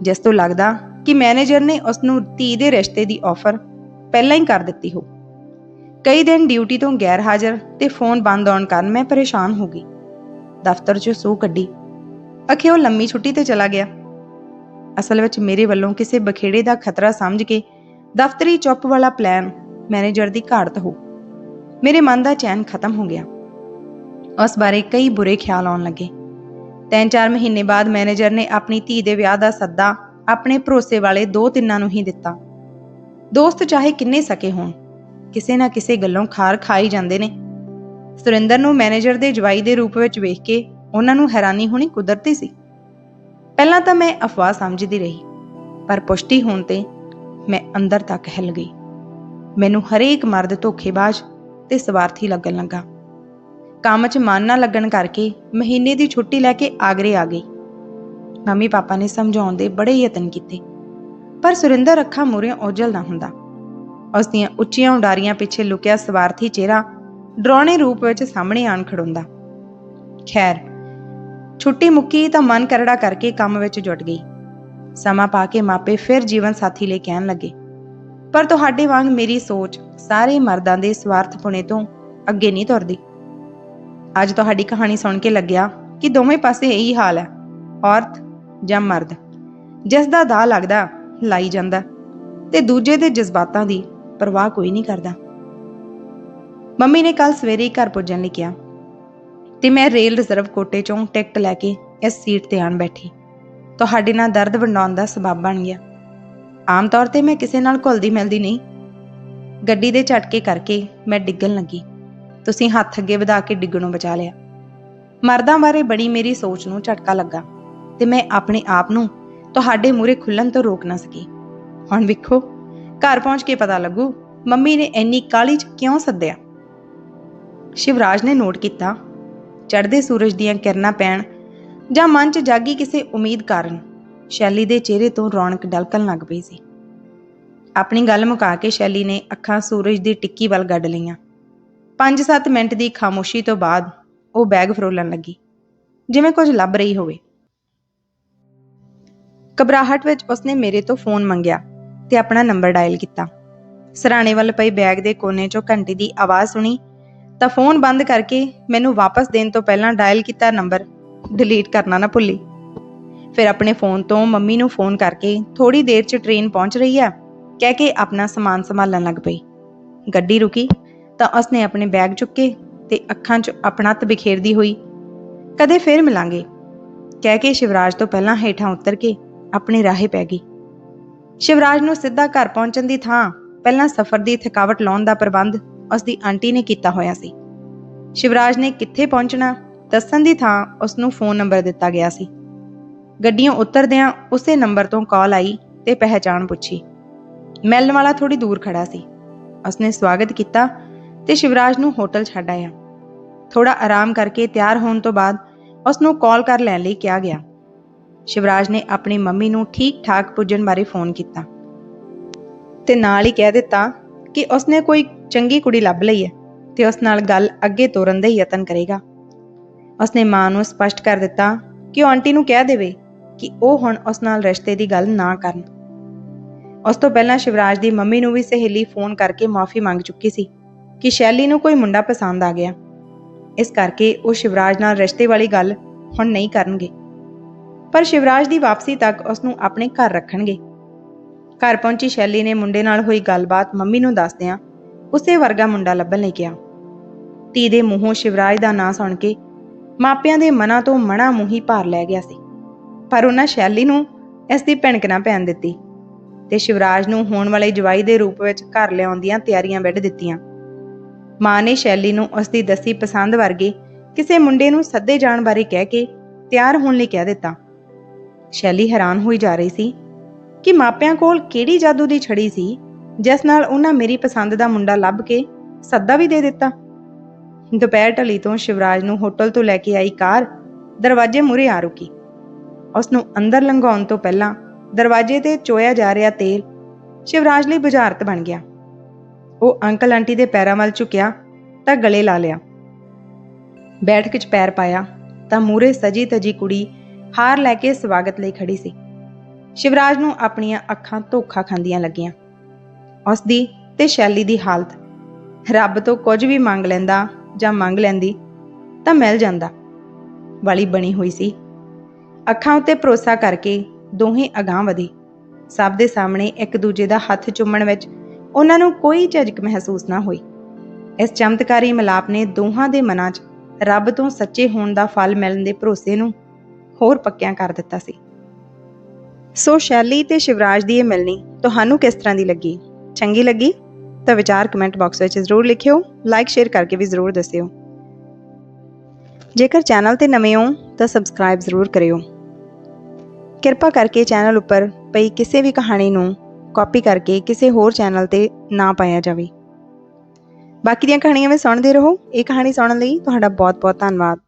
ਜਿਸ ਤੋਂ ਲੱਗਦਾ ਕਿ ਮੈਨੇਜਰ ਨੇ ਉਸ ਨੂੰ ਧੀ ਦੇ ਰਿਸ਼ਤੇ ਦੀ ਆਫਰ ਪਹਿਲਾਂ ਹੀ ਕਰ ਦਿੱਤੀ ਹੋ। ਕਈ ਦਿਨ ਡਿਊਟੀ ਤੋਂ ਗੈਰ ਹਾਜ਼ਰ ਤੇ ਫੋਨ ਬੰਦ ਆਉਣ ਕਾਰਨ ਮੈਂ ਪਰੇਸ਼ਾਨ ਹੋ ਗਈ। ਦਫ਼ਤਰ 'ਚੋਂ ਸੂਹ ਕੱਢੀ। ਅਖੇ ਉਹ ਲੰਮੀ ਛੁੱਟੀ ਤੇ ਚਲਾ ਗਿਆ। ਅਸਲ ਵਿੱਚ ਮੇਰੇ ਵੱਲੋਂ ਕਿਸੇ ਬਖੇੜੇ ਦਾ ਖਤਰਾ ਸਮਝ ਕੇ ਦਫ਼ਤਰੀ ਚੁੱਪ ਵਾਲਾ ਪਲਾਨ ਮੈਨੇਜਰ ਦੀ ਘਾੜਤ ਹੋ। ਮੇਰੇ ਮਨ ਦਾ ਚੈਨ ਖਤਮ ਹੋ ਗਿਆ। ਉਸ ਬਾਰੇ ਕਈ ਬੁਰੇ ਖਿਆਲ ਆਉਣ ਲੱਗੇ। ਤਿੰਨ ਚਾਰ ਮਹੀਨੇ ਬਾਅਦ ਮੈਨੇਜਰ ਨੇ ਆਪਣੀ ਧੀ ਦੇ ਵਿਆਹ ਦਾ ਸੱਦਾ ਆਪਣੇ ਭਰੋਸੇ ਵਾਲੇ ਦੋ ਤਿੰਨਾਂ ਨੂੰ ਹੀ ਦਿੱਤਾ। ਦੋਸਤ ਚਾਹੇ ਕਿੰਨੇ ਸਕੇ ਹੋਣ। ਕਿਸੇ ਨਾ ਕਿਸੇ ਗੱਲੋਂ ਖਾਰ ਖਾਈ ਜਾਂਦੇ ਨੇ। ਸੁਰਿੰਦਰ ਨੂੰ ਮੈਨੇਜਰ ਦੇ ਜਵਾਈ ਦੇ ਰੂਪ ਵਿੱਚ ਵੇਖ ਕੇ ਉਹਨਾਂ ਨੂੰ ਹੈਰਾਨੀ ਹੋਣੀ ਕੁਦਰਤੀ ਸੀ। ਪਹਿਲਾਂ ਤਾਂ ਮੈਂ ਅਫਵਾਹ ਸਮਝਦੀ ਰਹੀ, ਪਰ ਪੁਸ਼ਟੀ ਹੋਣ ਤੇ ਮੈਂ ਅੰਦਰ ਤੱਕ ਹਿੱਲ ਗਈ। ਮੈਨੂੰ ਹਰੇਕ ਮਰਦ ਧੋਖੇਬਾਜ਼ ਤੇ ਸਵਾਰਥੀ ਲੱਗਣ ਲੱਗਾ। ਕੰਮ 'ਚ ਮਨ ਨਾ ਲੱਗਣ ਕਰਕੇ ਮਹੀਨੇ ਦੀ ਛੁੱਟੀ ਲੈ ਕੇ ਆਗਰੇ ਆ ਗਈ। ਮੰਮੀ ਪਾਪਾ ਨੇ ਸਮਝਾਉਣ ਦੇ ਬੜੇ ਯਤਨ ਕੀਤੇ, ਪਰ ਸੁਰਿੰਦਰ ਅੱਖਾਂ ਮੂਹਰੇ ਔਜਲਦਾ ਹੁੰਦਾ। ਉਸ ਦੀਆਂ ਉੱਚੀਆਂ ਉਡਾਰੀਆਂ ਪਿੱਛੇ ਲੁਕਿਆ ਸਵਾਰਥੀ ਚਿਹਰਾ ਡਰਾਉਣੇ ਰੂਪ ਵਿੱਚ ਸਾਹਮਣੇ ਆਣ ਖੜੋਂਦਾ। ਖੈਰ, ਛੁੱਟੀ ਮੁੱਕੀ ਤਾਂ ਮਨ ਕਰੜਾ ਕਰਕੇ ਕੰਮ ਵਿੱਚ ਜੁਟ ਗਈ। ਸਮਾਂ ਪਾ ਕੇ ਮਾਪੇ ਫਿਰ ਜੀਵਨ ਸਾਥੀ ਲਈ ਕਹਿਣ ਲੱਗੇ, ਪਰ ਤੁਹਾਡੇ ਵਾਂਗ ਮੇਰੀ ਸੋਚ ਸਾਰੇ ਮਰਦਾਂ ਦੇ ਸਵਾਰਥਪੁਣੇ ਤੋਂ ਅੱਗੇ ਨਹੀਂ ਤੁਰਦੀ। ਅੱਜ ਤੁਹਾਡੀ ਕਹਾਣੀ ਸੁਣ ਕੇ ਲੱਗਿਆ ਕਿ ਦੋਵੇਂ ਪਾਸੇ ਇਹੀ ਹਾਲ ਹੈ, ਔਰਤ ਜਾਂ ਮਰਦ। ਜਿਸ ਦਾ ਦਾ ਲੱਗਦਾ, ਲਾਈ ਜਾਂਦਾ ਤੇ ਦੂਜੇ ਦੇ ਜਜ਼ਬਾਤਾਂ ਦੀ ਪਰਵਾਹ ਕੋਈ ਨਹੀਂ ਕਰਦਾ। ਮੰਮੀ ਨੇ ਕੱਲ ਸਵੇਰੇ ਹੀ ਘਰ ਪੁੱਜਣ ਲਈ ਕਿਹਾ ਤੇ ਮੈਂ ਰੇਲ ਰਿਜ਼ਰਵ ਕੋਟੇ ਚੋਂ ਟਿਕਟ ਲੈ ਕੇ ਇਸ ਸੀਟ ਤੇ ਆਣ ਬੈਠੀ। ਤੁਹਾਡੇ ਨਾਲ ਦਰਦ ਵੰਡਾਉਣ ਦਾ ਸਬਬ ਬਣ ਗਿਆ। ਆਮ ਤੌਰ ਤੇ ਮੈਂ ਕਿਸੇ ਨਾਲ ਘੁਲਦੀ ਮਿਲਦੀ ਨਹੀਂ। ਗੱਡੀ ਦੇ ਝਟਕੇ ਕਰਕੇ ਮੈਂ ਡਿੱਗਣ ਲੱਗੀ। ਤੁਸੀਂ ਹੱਥ ਅੱਗੇ ਵਧਾ ਕੇ ਡਿੱਗਣੋਂ ਬਚਾ ਲਿਆ। ਮਰਦਾਂ ਬਾਰੇ ਬੜੀ ਮੇਰੀ ਸੋਚ ਨੂੰ ਝਟਕਾ ਲੱਗਾ ਤੇ ਮੈਂ ਆਪਣੇ ਆਪ ਨੂੰ ਤੁਹਾਡੇ ਮੂਹਰੇ ਖੁੱਲਣ ਤੋਂ ਰੋਕ ਨਾ ਸਕੀ। ਹੁਣ ਵੇਖੋ। ਘਰ ਪਹੁੰਚ ਕੇ ਪਤਾ ਲੱਗੂ, ਮੰਮੀ ਨੇ ਇੰਨੀ ਕਾਲੀ ਚ ਕਿਉਂ ਸੱਦਿਆ? ਸ਼ਿਵਰਾਜ ਨੇ ਨੋਟ ਕੀਤਾ, ਚੜ੍ਹਦੇ ਸੂਰਜ ਦੀਆਂ ਕਿਰਨਾਂ ਪੈਣ ਜਾਂ ਮਨ 'ਚ ਜਾਗੀ ਕਿਸੇ ਉਮੀਦ ਕਾਰਨ, ਸ਼ੈਲੀ ਦੇ ਚਿਹਰੇ ਤੋਂ ਰੌਣਕ ਡਲਕਣ ਲੱਗ ਪਈ ਸੀ। ਆਪਣੀ ਗੱਲ ਮੁਕਾ ਕੇ ਸ਼ੈਲੀ ਨੇ ਅੱਖਾਂ ਸੂਰਜ ਦੀ ਟਿੱਕੀ ਵੱਲ ਗੱਡ ਲਈਆਂ। 5-7 ਮਿੰਟ ਦੀ ਖਾਮੋਸ਼ੀ ਤੋਂ ਬਾਅਦ ਉਹ ਬੈਗ ਫਰੋਲਣ ਲੱਗੀ, ਜਿਵੇਂ ਕੁਝ ਲੱਭ ਰਹੀ ਹੋਵੇ। ਘਬਰਾਹਟ ਵਿੱਚ ਉਸਨੇ ਮੇਰੇ ਤੋਂ ਫੋਨ ਮੰਗਿਆ। ਤੇ ਆਪਣਾ ਨੰਬਰ ਡਾਇਲ ਕੀਤਾ। ਸਰਾਣੇ ਵੱਲ ਪਈ ਬੈਗ ਦੇ ਕੋਨੇ 'ਚੋਂ ਘੰਟੀ ਦੀ ਆਵਾਜ਼ ਸੁਣੀ, ਤਾਂ ਫੋਨ ਬੰਦ ਕਰਕੇ ਮੈਨੂੰ ਵਾਪਸ ਦੇਣ ਤੋਂ ਪਹਿਲਾਂ ਡਾਇਲ ਕੀਤਾ ਨੰਬਰ ਡਿਲੀਟ ਕਰਨਾ ਨਾ ਭੁੱਲੀ। ਫਿਰ ਆਪਣੇ ਫੋਨ ਤੋਂ ਮੰਮੀ ਨੂੰ ਫੋਨ ਕਰਕੇ ਥੋੜੀ ਦੇਰ 'ਚ ਟ੍ਰੇਨ ਪਹੁੰਚ ਰਹੀ ਆ, ਕਹਿ ਕੇ ਆਪਣਾ ਸਮਾਨ ਸੰਭਾਲਣ ਲੱਗ ਪਈ। ਗੱਡੀ ਰੁਕੀ, ਤਾਂ ਉਸਨੇ ਆਪਣੇ ਬੈਗ ਚੁੱਕੇ ਤੇ ਅੱਖਾਂ 'ਚ ਆਪਣਤ ਬਿਖੇਰਦੀ ਹੋਈ, ਕਦੇ ਫੇਰ ਮਿਲਾਂਗੇ। ਕਹਿ ਕੇ ਸ਼ਿਵਰਾਜ ਤੋਂ ਪਹਿਲਾਂ ਹੇਠਾਂ ਉਤਰ ਕੇ ਆਪਣੀ ਰਾਹੇ ਪੈ ਗਈ। ਸ਼ਿਵਰਾਜ ਨੂੰ ਸਿੱਧਾ ਘਰ ਪਹੁੰਚਣ ਦੀ ਥਾਂ, ਪਹਿਲਾਂ ਸਫ਼ਰ ਦੀ ਥਕਾਵਟ ਲਾਉਣ ਦਾ ਪ੍ਰਬੰਧ ਉਸ ਦੀ ਆਂਟੀ ਨੇ ਕੀਤਾ ਹੋਇਆ ਸੀ। ਸ਼ਿਵਰਾਜ ਨੇ ਕਿੱਥੇ ਪਹੁੰਚਣਾ, ਦੱਸਣ ਦੀ ਥਾਂ ਉਸ ਨੂੰ ਫੋਨ ਨੰਬਰ ਦਿੱਤਾ ਗਿਆ ਸੀ। ਗੱਡੀਆਂ ਉਤਰਦਿਆਂ ਉਸੇ ਨੰਬਰ ਤੋਂ ਕਾਲ ਆਈ ਤੇ ਪਹਿਚਾਣ ਪੁੱਛੀ। ਮਿਲਣ ਵਾਲਾ ਥੋੜੀ ਦੂਰ ਖੜਾ ਸੀ। ਉਸਨੇ ਸਵਾਗਤ ਕੀਤਾ ਤੇ ਸ਼ਿਵਰਾਜ ਨੂੰ ਹੋਟਲ ਛੱਡ ਆਇਆ। ਥੋੜਾ ਆਰਾਮ ਕਰਕੇ ਤਿਆਰ ਹੋਣ ਤੋਂ ਬਾਅਦ ਉਸ ਨੂੰ ਕਾਲ ਕਰ ਲੈਣ ਲਈ ਕਿਹਾ ਗਿਆ। ਸ਼ਿਵਰਾਜ ਨੇ ਆਪਣੀ ਮੰਮੀ ਨੂੰ ਠੀਕ ਠਾਕ ਪੁੱਜਣ ਬਾਰੇ ਫੋਨ ਕੀਤਾ। ਤੇ ਨਾਲ ਹੀ ਕਹਿ ਦਿੱਤਾ ਕਿ ਉਸਨੇ ਕੋਈ ਚੰਗੀ ਕੁੜੀ ਲੱਭ ਲਈ ਹੈ ਤੇ ਉਸ ਨਾਲ ਗੱਲ ਅੱਗੇ ਤੋਰਨ ਦੇ ਯਤਨ ਕਰੇਗਾ। ਉਸਨੇ ਮਾਂ ਨੂੰ ਸਪਸ਼ਟ ਕਰ ਦਿੱਤਾ ਕਿ ਉਹ ਆਂਟੀ ਨੂੰ ਕਹਿ ਦੇਵੇ ਕਿ ਉਹ ਹੁਣ ਉਸ ਨਾਲ ਰਿਸ਼ਤੇ ਦੀ ਗੱਲ ਨਾ ਕਰਨ। ਉਸ ਤੋਂ ਪਹਿਲਾਂ ਸ਼ਿਵਰਾਜ ਦੀ ਮੰਮੀ ਨੂੰ ਵੀ ਸਹੇਲੀ ਫੋਨ ਕਰਕੇ ਮਾਫੀ ਮੰਗ ਚੁੱਕੀ ਸੀ ਕਿ ਸ਼ੈਲੀ ਨੂੰ ਕੋਈ ਮੁੰਡਾ ਪਸੰਦ ਆ ਗਿਆ। ਇਸ ਕਰਕੇ ਉਹ ਸ਼ਿਵਰਾਜ ਨਾਲ ਰਿਸ਼ਤੇ ਵਾਲੀ ਗੱਲ ਹੁਣ ਨਹੀਂ ਕਰਨਗੇ। ਪਰ ਸ਼ਿਵਰਾਜ ਦੀ ਵਾਪਸੀ ਤੱਕ ਉਸ ਨੂੰ ਆਪਣੇ ਘਰ ਰੱਖਣਗੇ। ਘਰ ਪਹੁੰਚੀ ਸ਼ੈਲੀ ਨੇ ਮੁੰਡੇ ਨਾਲ ਹੋਈ ਗੱਲਬਾਤ ਮੰਮੀ ਨੂੰ ਦੱਸਦਿਆਂ ਉਸੇ ਵਰਗਾ ਮੁੰਡਾ ਲੱਭਣ ਲਈ ਕਿਹਾ। ਧੀ ਦੇ ਮੂੰਹੋਂ ਸ਼ਿਵਰਾਜ ਦਾ ਨਾਂ ਸੁਣ ਕੇ ਮਾਪਿਆਂ ਦੇ ਮਨਾਂ ਤੋਂ ਮਣਾ ਮੂੰਹੀ ਭਾਰ ਲੈ ਗਿਆ ਸੀ। ਪਰ ਉਹਨਾਂ ਸ਼ੈਲੀ ਨੂੰ ਇਸ ਦੀ ਭਿਣਕ ਨਾ ਪੈਣ ਦਿੱਤੀ ਤੇ ਸ਼ਿਵਰਾਜ ਨੂੰ ਹੋਣ ਵਾਲੇ ਜਵਾਈ ਦੇ ਰੂਪ ਵਿੱਚ ਘਰ ਲਿਆਉਣ ਦੀਆਂ ਤਿਆਰੀਆਂ ਵਿੱਢ ਦਿੱਤੀਆਂ। ਮਾਂ ਨੇ ਸ਼ੈਲੀ ਨੂੰ ਉਸ ਦੀ ਦਸੀ ਪਸੰਦ ਵਰਗੇ ਕਿਸੇ ਮੁੰਡੇ ਨੂੰ ਸੱਦੇ ਜਾਣ ਬਾਰੇ ਕਹਿ ਕੇ ਤਿਆਰ ਹੋਣ ਲਈ ਕਹਿ ਦਿੱਤਾ। ਸ਼ੈਲੀ ਹੈਰਾਨ ਹੋਈ ਜਾ ਰਹੀ ਸੀ ਕਿ ਮਾਪਿਆਂ ਕੋਲ ਕਿਹੜੀ ਜਾਦੂ ਦੀ ਛੜੀ ਸੀ, ਜਿਸ ਨਾਲ ਉਹਨਾਂ ਮੇਰੀ ਪਸੰਦ ਦਾ ਮੁੰਡਾ ਲੱਭ ਕੇ ਸੱਦਾ ਵੀ ਦੇ ਦਿੱਤਾ। ਦੁਪਹਿਰ ਢਲੀ ਤੋਂ ਸ਼ਿਵਰਾਜ ਨੂੰ ਹੋਟਲ ਤੋਂ ਲੈ ਕੇ ਆਈ ਕਾਰ ਦਰਵਾਜ਼ੇ ਮੂਹਰੇ ਆ ਰੁਕੀ। ਉਸ ਨੂੰ ਅੰਦਰ ਲੰਘਾਉਣ ਤੋਂ ਪਹਿਲਾਂ ਦਰਵਾਜ਼ੇ ਤੇ ਚੋਇਆ ਜਾ ਰਿਹਾ ਤੇਲ ਸ਼ਿਵਰਾਜ ਲਈ ਬੁਝਾਰਤ ਬਣ ਗਿਆ। ਉਹ ਅੰਕਲ ਆਂਟੀ ਦੇ ਪੈਰਾਂ ਵੱਲ ਝੁਕਿਆ ਤਾਂ ਗਲੇ ਲਾ ਲਿਆ। ਬੈਠਕ 'ਚ ਪੈਰ ਪਾਇਆ ਤਾਂ ਮੂਰੇ ਸਜੀ ਤਜੀ ਕੁੜੀ ਹਾਰ ਲੈ ਕੇ ਸਵਾਗਤ ਲਈ ਖੜੀ ਸੀ। ਸ਼ਿਵਰਾਜ ਨੂੰ ਆਪਣੀਆਂ ਅੱਖਾਂ ਧੋਖਾ ਖਾਂਦੀਆਂ ਲੱਗੀਆਂ। ਉਸ ਦੀ ਤੇ ਸ਼ੈਲੀ ਦੀ ਹਾਲਤ। ਰੱਬ ਤੋਂ ਕੁਝ ਵੀ ਮੰਗ ਲੈਂਦਾ ਜਾਂ ਮੰਗ ਲੈਂਦੀ ਤਾਂ ਮਿਲ ਜਾਂਦਾ। ਵਾਲੀ ਬਣੀ ਹੋਈ ਸੀ। ਅੱਖਾਂ ਉੱਤੇ ਭਰੋਸਾ ਕਰਕੇ ਦੋਹੇ ਅਗਾਂਹ ਵਧੇ। ਸਭ ਦੇ ਸਾਹਮਣੇ ਇੱਕ ਦੂਜੇ ਦਾ ਹੱਥ ਚੁੰਮਣ ਵਿੱਚ ਉਹਨਾਂ ਨੂੰ ਕੋਈ ਝਿਜਕ ਮਹਿਸੂਸ ਨਾ ਹੋਈ। ਇਸ ਚਮਤਕਾਰੀ ਮਿਲਾਪ ਨੇ ਦੋਹਾਂ ਦੇ ਮਨਾਂ 'ਚ ਰੱਬ ਤੋਂ ਸੱਚੇ ਹੋਣ ਦਾ ਫਲ ਮਿਲਣ ਦੇ ਭਰੋਸੇ ਨੂੰ ਹੋਰ ਪੱਕਿਆਂ ਕਰ ਦਿੱਤਾ ਸੀ। ਸੋ ਸ਼ੈਲੀ ਤੇ ਸ਼ਿਵਰਾਜ ਦੀ ਇਹ ਮਿਲਣੀ ਤੁਹਾਨੂੰ ਕਿਸ ਤਰ੍ਹਾਂ ਦੀ ਲੱਗੀ? ਚੰਗੀ ਲੱਗੀ? ਤਾਂ ਵਿਚਾਰ ਕਮੈਂਟ ਬਾਕਸ ਵਿੱਚ ਜ਼ਰੂਰ ਲਿਖਿਓ ਲਾਈਕ ਸ਼ੇਅਰ ਕਰਕੇ ਵੀ ਜ਼ਰੂਰ ਦੱਸਿਓ। ਜੇਕਰ ਚੈਨਲ ਤੇ ਨਵੇਂ ਹੋ, ਤਾਂ ਸਬਸਕ੍ਰਾਈਬ ਜ਼ਰੂਰ ਕਰਿਓ। ਕਿਰਪਾ ਕਰਕੇ ਚੈਨਲ ਉੱਪਰ ਪਈ ਕਿਸੇ ਵੀ ਕਹਾਣੀ ਨੂੰ ਕਾਪੀ ਕਰਕੇ ਕਿਸੇ ਹੋਰ ਚੈਨਲ ਤੇ ਨਾ ਪਾਇਆ ਜਾਵੇ। ਬਾਕੀ ਦੀਆਂ ਕਹਾਣੀਆਂ ਵੀ ਸੁਣਦੇ ਰਹੋ। ਇਹ ਕਹਾਣੀ ਸੁਣਨ ਲਈ ਤੁਹਾਡਾ ਬਹੁਤ ਬਹੁਤ ਧੰਨਵਾਦ।